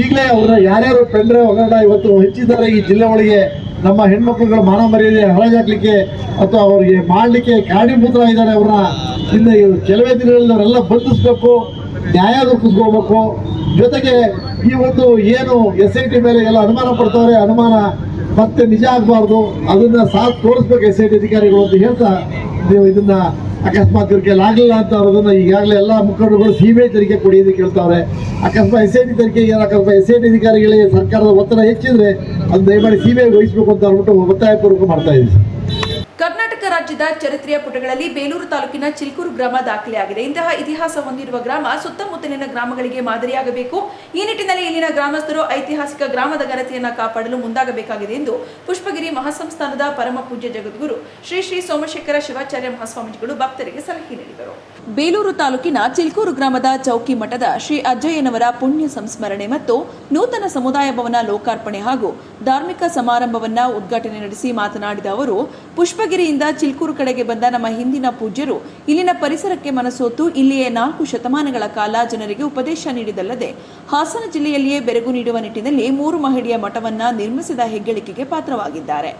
ಈಗಲೇ ಅವ್ರನ್ನ ಯಾರ್ಯಾರು ಪೆಂಡ್ರೆ ಹಗರಣ ಇವತ್ತು ಹೆಚ್ಚಿದ್ದಾರೆ, ಈ ಜಿಲ್ಲೆ ಒಳಗೆ ನಮ್ಮ ಹೆಣ್ಮಕ್ಳುಗಳ ಮಾನ ಮರ್ಯಾದೆ ಹರಾಜಾಕ್ಲಿಕ್ಕೆ ಅಥವಾ ಅವರಿಗೆ ಮಾಡಲಿಕ್ಕೆ ಕಾರಣೀಭೂತರಾಗಿದ್ದಾರೆ ಅವ್ರನ್ನ ಇನ್ನು ಕೆಲವೇ ದಿನಗಳಲ್ಲಿ ಅವರೆಲ್ಲ ಬಂಧಿಸ್ಬೇಕು. ನ್ಯಾಯ ರೂಪಿಸ್ಕೋಬೇಕು ಜೊತೆಗೆ ಈ ಒಂದು ಏನು ಎಸ್ ಐ ಟಿ ಮೇಲೆ ಎಲ್ಲ ಅನುಮಾನ ಪಡ್ತಾವ್ರೆ, ಅನುಮಾನ ಮತ್ತೆ ನಿಜ ಆಗಬಾರ್ದು. ಅದನ್ನ ಸಾಥ್ ತೋರಿಸ್ಬೇಕು ಎಸ್ ಐ ಟಿ ಅಧಿಕಾರಿಗಳು ಅಂತ ಹೇಳ್ತಾ ನೀವು ಇದನ್ನ ಅಕಸ್ಮಾತ್ ಇವ್ರಿಗೆ ಆಗಲಿಲ್ಲ ಅಂತ ಅನ್ನೋದನ್ನ ಈಗಾಗಲೇ ಎಲ್ಲ ಮುಖಂಡರುಗಳು ಸಿ ಬಿ ಐ ಅಂತ ಕೇಳ್ತಾವ್ರೆ. ಅಕಸ್ಮಾತ್ ಎಸ್ ಐ ಟಿ ಏನು ಅಕಸ್ಮಾತ್ ಎಸ್ ಐ ಟಿ ಅಧಿಕಾರಿಗಳಿಗೆ ಸರ್ಕಾರದ ಒತ್ತಡ ಹೆಚ್ಚಿದ್ರೆ ಅದು ದಯಮಾಡಿ ಸಿ ಬಿ ಐ ವಹಿಸಬೇಕು ಅಂತ ಅಂದ್ಬಿಟ್ಟು ಒತ್ತಾಯಪೂರ್ವಕ ಮಾಡ್ತಾ ಇದ್ದೀವಿ ರಾಜ್ಯದ ಚರಿತ್ರೆಯ ಪುಟಗಳಲ್ಲಿ ಬೇಲೂರು ತಾಲೂಕಿನ ಚಿಲ್ಕೂರು ಗ್ರಾಮ ದಾಖಲೆಯಾಗಿದೆ. ಇಂತಹ ಇತಿಹಾಸ ಹೊಂದಿರುವ ಗ್ರಾಮ ಸುತ್ತಮುತ್ತಲಿನ ಗ್ರಾಮಗಳಿಗೆ ಮಾದರಿಯಾಗಬೇಕು. ಈ ನಿಟ್ಟಿನಲ್ಲಿ ಇಲ್ಲಿನ ಗ್ರಾಮಸ್ಥರು ಐತಿಹಾಸಿಕ ಗ್ರಾಮದ ಘನತೆಯನ್ನು ಕಾಪಾಡಲು ಮುಂದಾಗಬೇಕಾಗಿದೆ ಎಂದು ಪುಷ್ಪಗಿರಿ ಮಹಾಸಂಸ್ಥಾನದ ಪರಮ ಪೂಜ್ಯ ಜಗದ್ಗುರು ಶ್ರೀ ಶ್ರೀ ಸೋಮಶೇಖರ ಶಿವಾಚಾರ್ಯ ಮಹಾಸ್ವಾಮೀಜಿಗಳು ಭಕ್ತರಿಗೆ ಸಲಹೆ ನೀಡಿದರು. ಬೇಲೂರು ತಾಲೂಕಿನ ಚಿಲ್ಕೂರು ಗ್ರಾಮದ ಚೌಕಿ ಮಠದ ಶ್ರೀ ಅಜ್ಜಯ್ಯನವರ ಪುಣ್ಯ ಸಂಸ್ಮರಣೆ ಮತ್ತು ನೂತನ ಸಮುದಾಯ ಭವನ ಲೋಕಾರ್ಪಣೆ ಹಾಗೂ ಧಾರ್ಮಿಕ ಸಮಾರಂಭವನ್ನ ಉದ್ಘಾಟನೆ ನಡೆಸಿ ಮಾತನಾಡಿದ ಅವರು, ಪುಷ್ಪಗಿರಿಯಿಂದ ಕಡೆಗೆ ಬಂದ ನಮ್ಮ ಹಿಂದಿನ ಪೂಜ್ಯರು ಇಲ್ಲಿನ ಪರಿಸರಕ್ಕೆ ಮನಸೋತು ಇಲ್ಲಿಯೇ ನಾಲ್ಕು ಶತಮಾನಗಳ ಕಾಲ ಜನರಿಗೆ ಉಪದೇಶ ನೀಡಿದಲ್ಲದೆ ಹಾಸನ ಜಿಲ್ಲೆಯಲ್ಲಿಯೇ ಬೆರಗು ನೀಡುವ ನಿಟ್ಟಿನಲ್ಲಿ ಮೂರು ಮಹಡಿಯ ಮಠವನ್ನ ನಿರ್ಮಿಸಿದ ಹೆಗ್ಗಳಿಕೆಗೆ ಪಾತ್ರವಾಗಿದ್ದಾರೆ.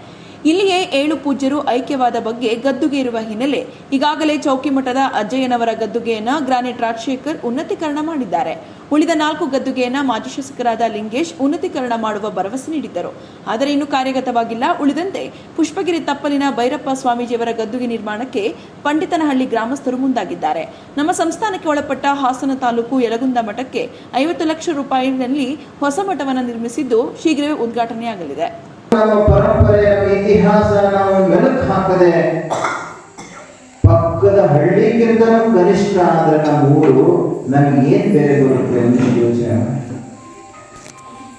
ಇಲ್ಲಿಯೇ ಏಳು ಪೂಜ್ಯರು ಐಕ್ಯವಾದ ಬಗ್ಗೆ ಗದ್ದುಗೆ ಇರುವ ಹಿನ್ನೆಲೆ ಈಗಾಗಲೇ ಚೌಕಿಮಠದ ಅಜ್ಜಯ್ಯನವರ ಗದ್ದುಗೆಯನ್ನ ಗ್ರಾನೇಟ್ ರಾಜಶೇಖರ್ ಉನ್ನತೀಕರಣ ಮಾಡಿದ್ದಾರೆ. ಉಳಿದ ನಾಲ್ಕು ಗದ್ದುಗೆಯನ್ನ ಮಾಜಿ ಶಾಸಕರಾದ ಲಿಂಗೇಶ್ ಉನ್ನತೀಕರಣ ಮಾಡುವ ಭರವಸೆ ನೀಡಿದ್ದರು. ಆದರೆ ಇನ್ನು ಕಾರ್ಯಗತವಾಗಿಲ್ಲ. ಉಳಿದಂತೆ ಪುಷ್ಪಗಿರಿ ತಪ್ಪಲಿನ ಭೈರಪ್ಪ ಸ್ವಾಮೀಜಿಯವರ ಗದ್ದುಗೆ ನಿರ್ಮಾಣಕ್ಕೆ ಪಂಡಿತನಹಳ್ಳಿ ಗ್ರಾಮಸ್ಥರು ಮುಂದಾಗಿದ್ದಾರೆ. ನಮ್ಮ ಸಂಸ್ಥಾನಕ್ಕೆ ಒಳಪಟ್ಟ ಹಾಸನ ತಾಲೂಕು ಯಲಗುಂದ ಮಠಕ್ಕೆ ಐವತ್ತು ಲಕ್ಷ ರೂಪಾಯಿನಲ್ಲಿ ಹೊಸ ಮಠವನ್ನು ನಿರ್ಮಿಸಿದ್ದು ಶೀಘ್ರವೇ ಉದ್ಘಾಟನೆಯಾಗಲಿದೆ. ನಮ್ಮ ಪರಂಪರೆಯ ಇತಿಹಾಸ ನಾವು ಮೆಲುಕು ಹಾಕದೆ ಪಕ್ಕದ ಹಳ್ಳಿಗಿಂತಲೂ ಕನಿಷ್ಠ ಆದ್ರೆ ನಮ್ಮ ಊರು ನಮಗೆ ಬೆಲೆ ಬರುತ್ತೆ ಅಂತ ಯೋಚನೆ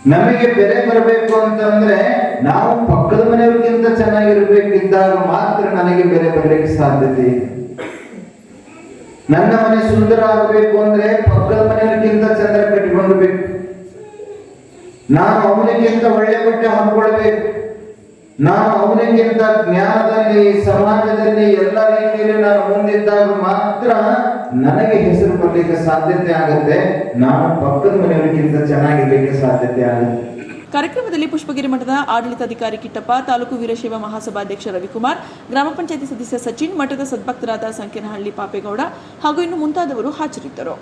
ನಮಗೆ ಬೆಲೆ ಬರಬೇಕು ಅಂತಂದ್ರೆ ನಾವು ಪಕ್ಕದ ಮನೆಯವ್ರಿಗಿಂತ ಚೆನ್ನಾಗಿರ್ಬೇಕಿದ್ದಾಗ ಮಾತ್ರ ನನಗೆ ಬೆಲೆ ಬರಲಿಕ್ಕೆ ಸಾಧ್ಯತೆ ನನ್ನ ಮನೆ ಸುಂದರ ಆಗಬೇಕು ಅಂದ್ರೆ ಪಕ್ಕದ ಮನೆಯವ್ರಿಗಿಂತ ಚಂದ್ರ ಕಟ್ಟಿಕೊಂಡ್ಬೇಕು ನಾನು ಅವನಿಗಿಂತ ಒಳ್ಳೆ ಬಟ್ಟೆ ಹಾಕೊಳ್ಬೇಕು ನಾನು ಅವನಿಗಿಂತ ಜ್ಞಾನದಲ್ಲಿ, ಸಮಾಜದಲ್ಲಿ ಎಲ್ಲ ರೀತಿಯಲ್ಲಿ ನಾನು ಮುಂದಿದ್ದಾಗ ಮಾತ್ರ ನನಗೆ ಹೆಸರು ಬರಲಿಕ್ಕೆ ಸಾಧ್ಯತೆ ಆಗುತ್ತೆ. ನಾನು ಪಕ್ಕದ ಮನೆಯವರಿಗಿಂತ ಚೆನ್ನಾಗಿರ್ಲಿಕ್ಕೆ ಸಾಧ್ಯತೆ ಆಗುತ್ತೆ. ಕಾರ್ಯಕ್ರಮದಲ್ಲಿ ಪುಷ್ಪಗಿರಿ ಮಠದ ಆಡಳಿತಾಧಿಕಾರಿ ಕಿಟ್ಟಪ್ಪ, ತಾಲೂಕು ವೀರಶೈವ ಮಹಾಸಭಾಧ್ಯಕ್ಷ ರವಿಕುಮಾರ್, ಗ್ರಾಮ ಪಂಚಾಯತಿ ಸದಸ್ಯ ಸಚಿನ್, ಮಠದ ಸದ್ಭಕ್ತರಾದ ಸಂಕೇನಹಳ್ಳಿ ಪಾಪೇಗೌಡ ಹಾಗೂ ಇನ್ನು ಮುಂತಾದವರು ಹಾಜರಿದ್ದರು.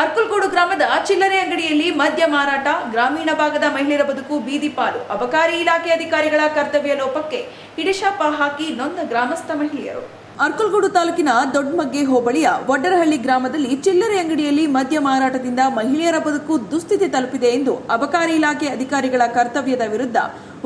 ಅರ್ಕಲ್ಗೋಡು ಗ್ರಾಮದ ಚಿಲ್ಲರೆ ಅಂಗಡಿಯಲ್ಲಿ ಮದ್ಯ ಮಾರಾಟ, ಗ್ರಾಮೀಣ ಭಾಗದ ಮಹಿಳೆಯರ ಬದುಕು, ಬೀದಿ ಪಾಲು, ಅಬಕಾರಿ ಇಲಾಖೆ ಅಧಿಕಾರಿಗಳ ಕರ್ತವ್ಯ ಲೋಪಕ್ಕೆ ಹಿಡಿಶಾಪ ಹಾಕಿ ನೊಂದ ಗ್ರಾಮಸ್ಥ ಮಹಿಳೆಯರು. ಅರ್ಕಲ್ಗೋಡು ತಾಲೂಕಿನ ದೊಡ್ಡಮಗ್ಗೆ ಹೋಬಳಿಯ ವಡ್ಡರಹಳ್ಳಿ ಗ್ರಾಮದಲ್ಲಿ ಚಿಲ್ಲರೆ ಅಂಗಡಿಯಲ್ಲಿ ಮದ್ಯ ಮಾರಾಟದಿಂದ ಮಹಿಳೆಯರ ಬದುಕು ದುಸ್ಥಿತಿ ತಲುಪಿದೆ ಎಂದು ಅಬಕಾರಿ ಇಲಾಖೆ ಅಧಿಕಾರಿಗಳ ಕರ್ತವ್ಯದ ವಿರುದ್ಧ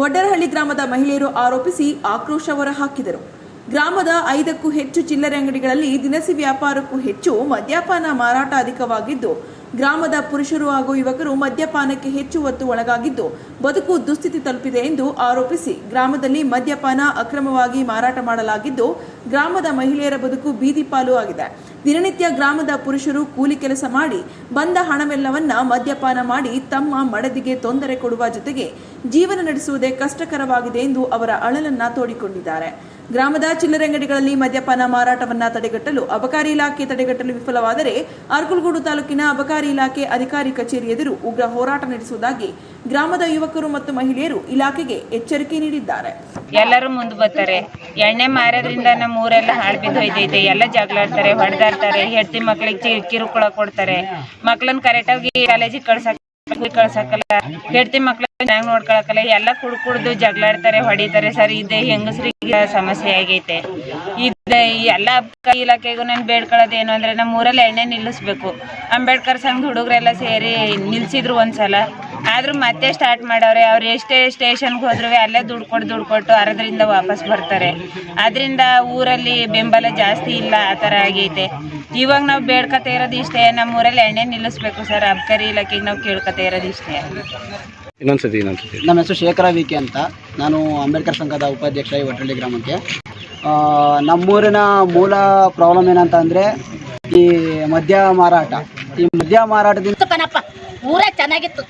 ವಡ್ಡರಹಳ್ಳಿ ಗ್ರಾಮದ ಮಹಿಳೆಯರು ಆರೋಪಿಸಿ ಆಕ್ರೋಶ ಹೊರಹಾಕಿದರು. ಗ್ರಾಮದ ಐದಕ್ಕೂ ಹೆಚ್ಚು ಚಿಲ್ಲರೆ ಅಂಗಡಿಗಳಲ್ಲಿ ದಿನಸಿ ವ್ಯಾಪಾರಕ್ಕೂ ಹೆಚ್ಚು ಮದ್ಯಪಾನ ಮಾರಾಟ ಅಧಿಕವಾಗಿದ್ದು ಗ್ರಾಮದ ಪುರುಷರು ಹಾಗೂ ಯುವಕರು ಮದ್ಯಪಾನಕ್ಕೆ ಹೆಚ್ಚು ಒತ್ತು ಒಳಗಾಗಿದ್ದು ಬದುಕು ದುಸ್ಥಿತಿ ತಲುಪಿದೆ ಎಂದು ಆರೋಪಿಸಿ ಗ್ರಾಮದಲ್ಲಿ ಮದ್ಯಪಾನ ಅಕ್ರಮವಾಗಿ ಮಾರಾಟ ಮಾಡಲಾಗಿದ್ದು ಗ್ರಾಮದ ಮಹಿಳೆಯರ ಬದುಕು ಬೀದಿ ಪಾಲು ಆಗಿದೆ. ದಿನನಿತ್ಯ ಗ್ರಾಮದ ಪುರುಷರು ಕೂಲಿ ಕೆಲಸ ಮಾಡಿ ಬಂದ ಹಣವೆಲ್ಲವನ್ನ ಮದ್ಯಪಾನ ಮಾಡಿ ತಮ್ಮ ಮಡದಿಗೆ ತೊಂದರೆ ಕೊಡುವ ಜೊತೆಗೆ ಜೀವನ ನಡೆಸುವುದೇ ಕಷ್ಟಕರವಾಗಿದೆ ಎಂದು ಅವರ ಅಳಲನ್ನ ತೋಡಿಕೊಂಡಿದ್ದಾರೆ. ಗ್ರಾಮದ ಚಿಲ್ಲರೆ ಅಂಗಡಿಗಳಲ್ಲಿ ಮದ್ಯಪಾನ ಮಾರಾಟವನ್ನ ತಡೆಗಟ್ಟಲು ಅಬಕಾರಿ ಇಲಾಖೆ ತಡೆಗಟ್ಟಲು ವಿಫಲವಾದರೆ ಅರ್ಕುಲ್ಗೂಡು ತಾಲೂಕಿನ ಅಬಕಾರಿ ಇಲಾಖೆ ಅಧಿಕಾರಿ ಕಚೇರಿ ಎದುರು ಉಗ್ರ ಹೋರಾಟ ನಡೆಸುವುದಾಗಿ ಗ್ರಾಮದ ಯುವಕರು ಮತ್ತು ಮಹಿಳೆಯರು ಇಲಾಖೆಗೆ ಎಚ್ಚರಿಕೆ ನೀಡಿದ್ದಾರೆ ಎಲ್ಲರೂ ಮುಂದೆ ಬರ್ತಾರೆ ಎಣ್ಣೆ ಮಾರೋದ್ರಿಂದ ನಮ್ಮ ಊರೆಲ್ಲ ಹಾಳು ಬಿದ್ದು ಹೋಯ್ತೈತೆ ಎಲ್ಲ ಜಗಳಾಡ್ತಾರೆ ಹೊಡೆದಾಡ್ತಾರೆ ಹೆಂಡತಿ ಮಕ್ಕಳಿಗೆ ಕಿರುಕುಳ ಕೊಡ್ತಾರೆ ಮಕ್ಕಳನ್ನ ಕರೆಕ್ಟಾಗಿ ಕಾಲೇಜಿಗೆ ಕಳ್ಸಕ್ ಕಳ್ಸಕ್ಕಲ್ಲ ಹೆಡ್ತಿ ಮಕ್ಳು ಚೆನ್ನಾಗಿ ನೋಡ್ಕೊಳಕಲ್ಲ ಎಲ್ಲ ಕುಡ್ ಕುಡ್ದು ಜಗಳಾಡ್ತಾರೆ, ಹೊಡಿತಾರೆ. ಸರ್, ಇದೆ ಹೆಂಗಸ್ರಿಗೆ ಸಮಸ್ಯೆ ಆಗೈತೆ. ಇದ ಎಲ್ಲ ಇಲಾಖೆಗೂ ನಾನು ಬೇಡ್ಕೊಳ್ಳೋದು ಏನು ಅಂದ್ರೆ ನಮ್ಮ ಊರಲ್ಲಿ ಎಣ್ಣೆ ನಿಲ್ಲಿಸ್ಬೇಕು. ಅಂಬೇಡ್ಕರ್ ಸಂಘದ ಹುಡುಗರೆಲ್ಲ ಸೇರಿ ನಿಲ್ಸಿದ್ರು ಒಂದ್ಸಲ. ಆದ್ರೂ ಮತ್ತೆ ಸ್ಟಾರ್ಟ್ ಮಾಡವ್ರೆ. ಅವ್ರು ಎಷ್ಟೇ ಸ್ಟೇಷನ್ಗೆ ಹೋದ್ರು ಅಲ್ಲೇ ದುಡ್ಡು ಕೊಟ್ಟು ದುಡ್ಡು ಕೊಟ್ಟು ಅರದ್ರಿಂದ ವಾಪಸ್ ಬರ್ತಾರೆ. ಅದರಿಂದ ಊರಲ್ಲಿ ಬೆಂಬಲ ಜಾಸ್ತಿ ಇಲ್ಲ, ಆ ಥರ ಆಗೈತೆ. ಇವಾಗ ನಾವು ಬೇಡ್ಕೊತಾ ಇರೋದು ಇಷ್ಟೇ. ನಮ್ಮ ಊರಲ್ಲಿ ಎಣ್ಣೆ ನಿಲ್ಲಿಸ್ಬೇಕು ಸರ್. ಅಬ್ಕಾರಿ ಇಲಾಖೆಗೆ ನಾವು ಕೇಳ್ಕೊತಾ ಇರೋದು ಇಷ್ಟೇ. ಇನ್ನೊಂದ್ಸತಿ ಇನ್ನೊಂದ್ಸತಿ. ನಮ್ಮ ಹೆಸರು ಶೇಖರ ವಿಕೆ ಅಂತ. ನಾನು ಅಂಬೇಡ್ಕರ್ ಸಂಘದ ಉಪಾಧ್ಯಕ್ಷ ಈ ಒಟ್ಟಳ್ಳಿ ಗ್ರಾಮಕ್ಕೆ. ಆ, ನಮ್ಮೂರಿನ ಮೂಲ ಪ್ರಾಬ್ಲಮ್ ಏನಂತ ಅಂದರೆ ಈ ಮದ್ಯ ಮಾರಾಟ. ಈ ಮದ್ಯ ಮಾರಾಟದಿಂದ ಕಣಪ್ಪ ಊರೇ ಚೆನ್ನಾಗಿತ್ತು.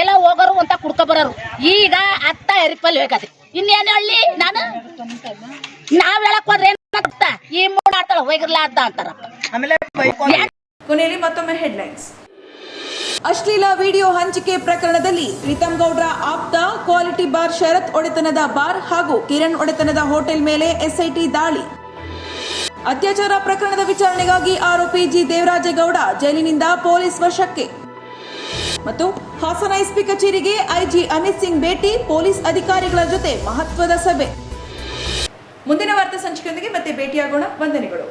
ಎಲ್ಲ ಹೋಗೋರು ಅಂತ ಕುಡ್ಕೊ ಬರೋರು. ಈಗ ಅತ್ತ ಎರಿಪಲ್ಲಿ ಬೇಕಾದ್ರೆ ಇನ್ನೇನು ಹೇಳಿ ನಾನು? ನಾವ್ ಹೇಳಕ್ ಹೋದ್ರೆ ಏನ್ ಗೊತ್ತಾ? ಈ ಮೂಡ್ ಆಡ್ತಾಳ ಹೋಗಿರ್ಲಾ ಅಂತ ಅಂತಾರಪ್ಪ. ಕೊನೆಯಲ್ಲಿ ಮತ್ತೊಮ್ಮೆ ಹೆಡ್ಲೈನ್ಸ್ ಅಶ್ಲೀಲ ವಿಡಿಯೋ ಹಂಚಿಕೆ ಪ್ರಕರಣದಲ್ಲಿ ಪ್ರೀತಮ್ ಗೌಡ್ರ ಆಪ್ತ, ಕ್ವಾಲಿಟಿ ಬಾರ್ ಶರತ್ ಒಡೆತನದ ಬಾರ್ ಹಾಗೂ ಕಿರಣ್ ಒಡೆತನದ ಹೋಟೆಲ್ ಮೇಲೆ ಎಸ್ಐಟಿ ದಾಳಿ. ಅತ್ಯಾಚಾರ ಪ್ರಕರಣದ ವಿಚಾರಣೆಗಾಗಿ ಆರೋಪಿ ಜಿ. ದೇವರಾಜೇಗೌಡ ಜೈಲಿನಿಂದ ಪೊಲೀಸ್ ವಶಕ್ಕೆ. ಮತ್ತು ಹಾಸನ ಎಸ್ಪಿ ಕಚೇರಿಗೆ ಐಜಿ ಅಮಿತ್ ಸಿಂಗ್ ಭೇಟಿ, ಪೊಲೀಸ್ ಅಧಿಕಾರಿಗಳ ಜೊತೆ ಮಹತ್ವದ ಸಭೆ. ಮುಂದಿನ ವಾರ್ತಾ ಸಂಚಿಕೆಯೊಂದಿಗೆ ಮತ್ತೆ ಭೇಟಿಯಾಗೋಣ. ವಂದನೆಗಳು.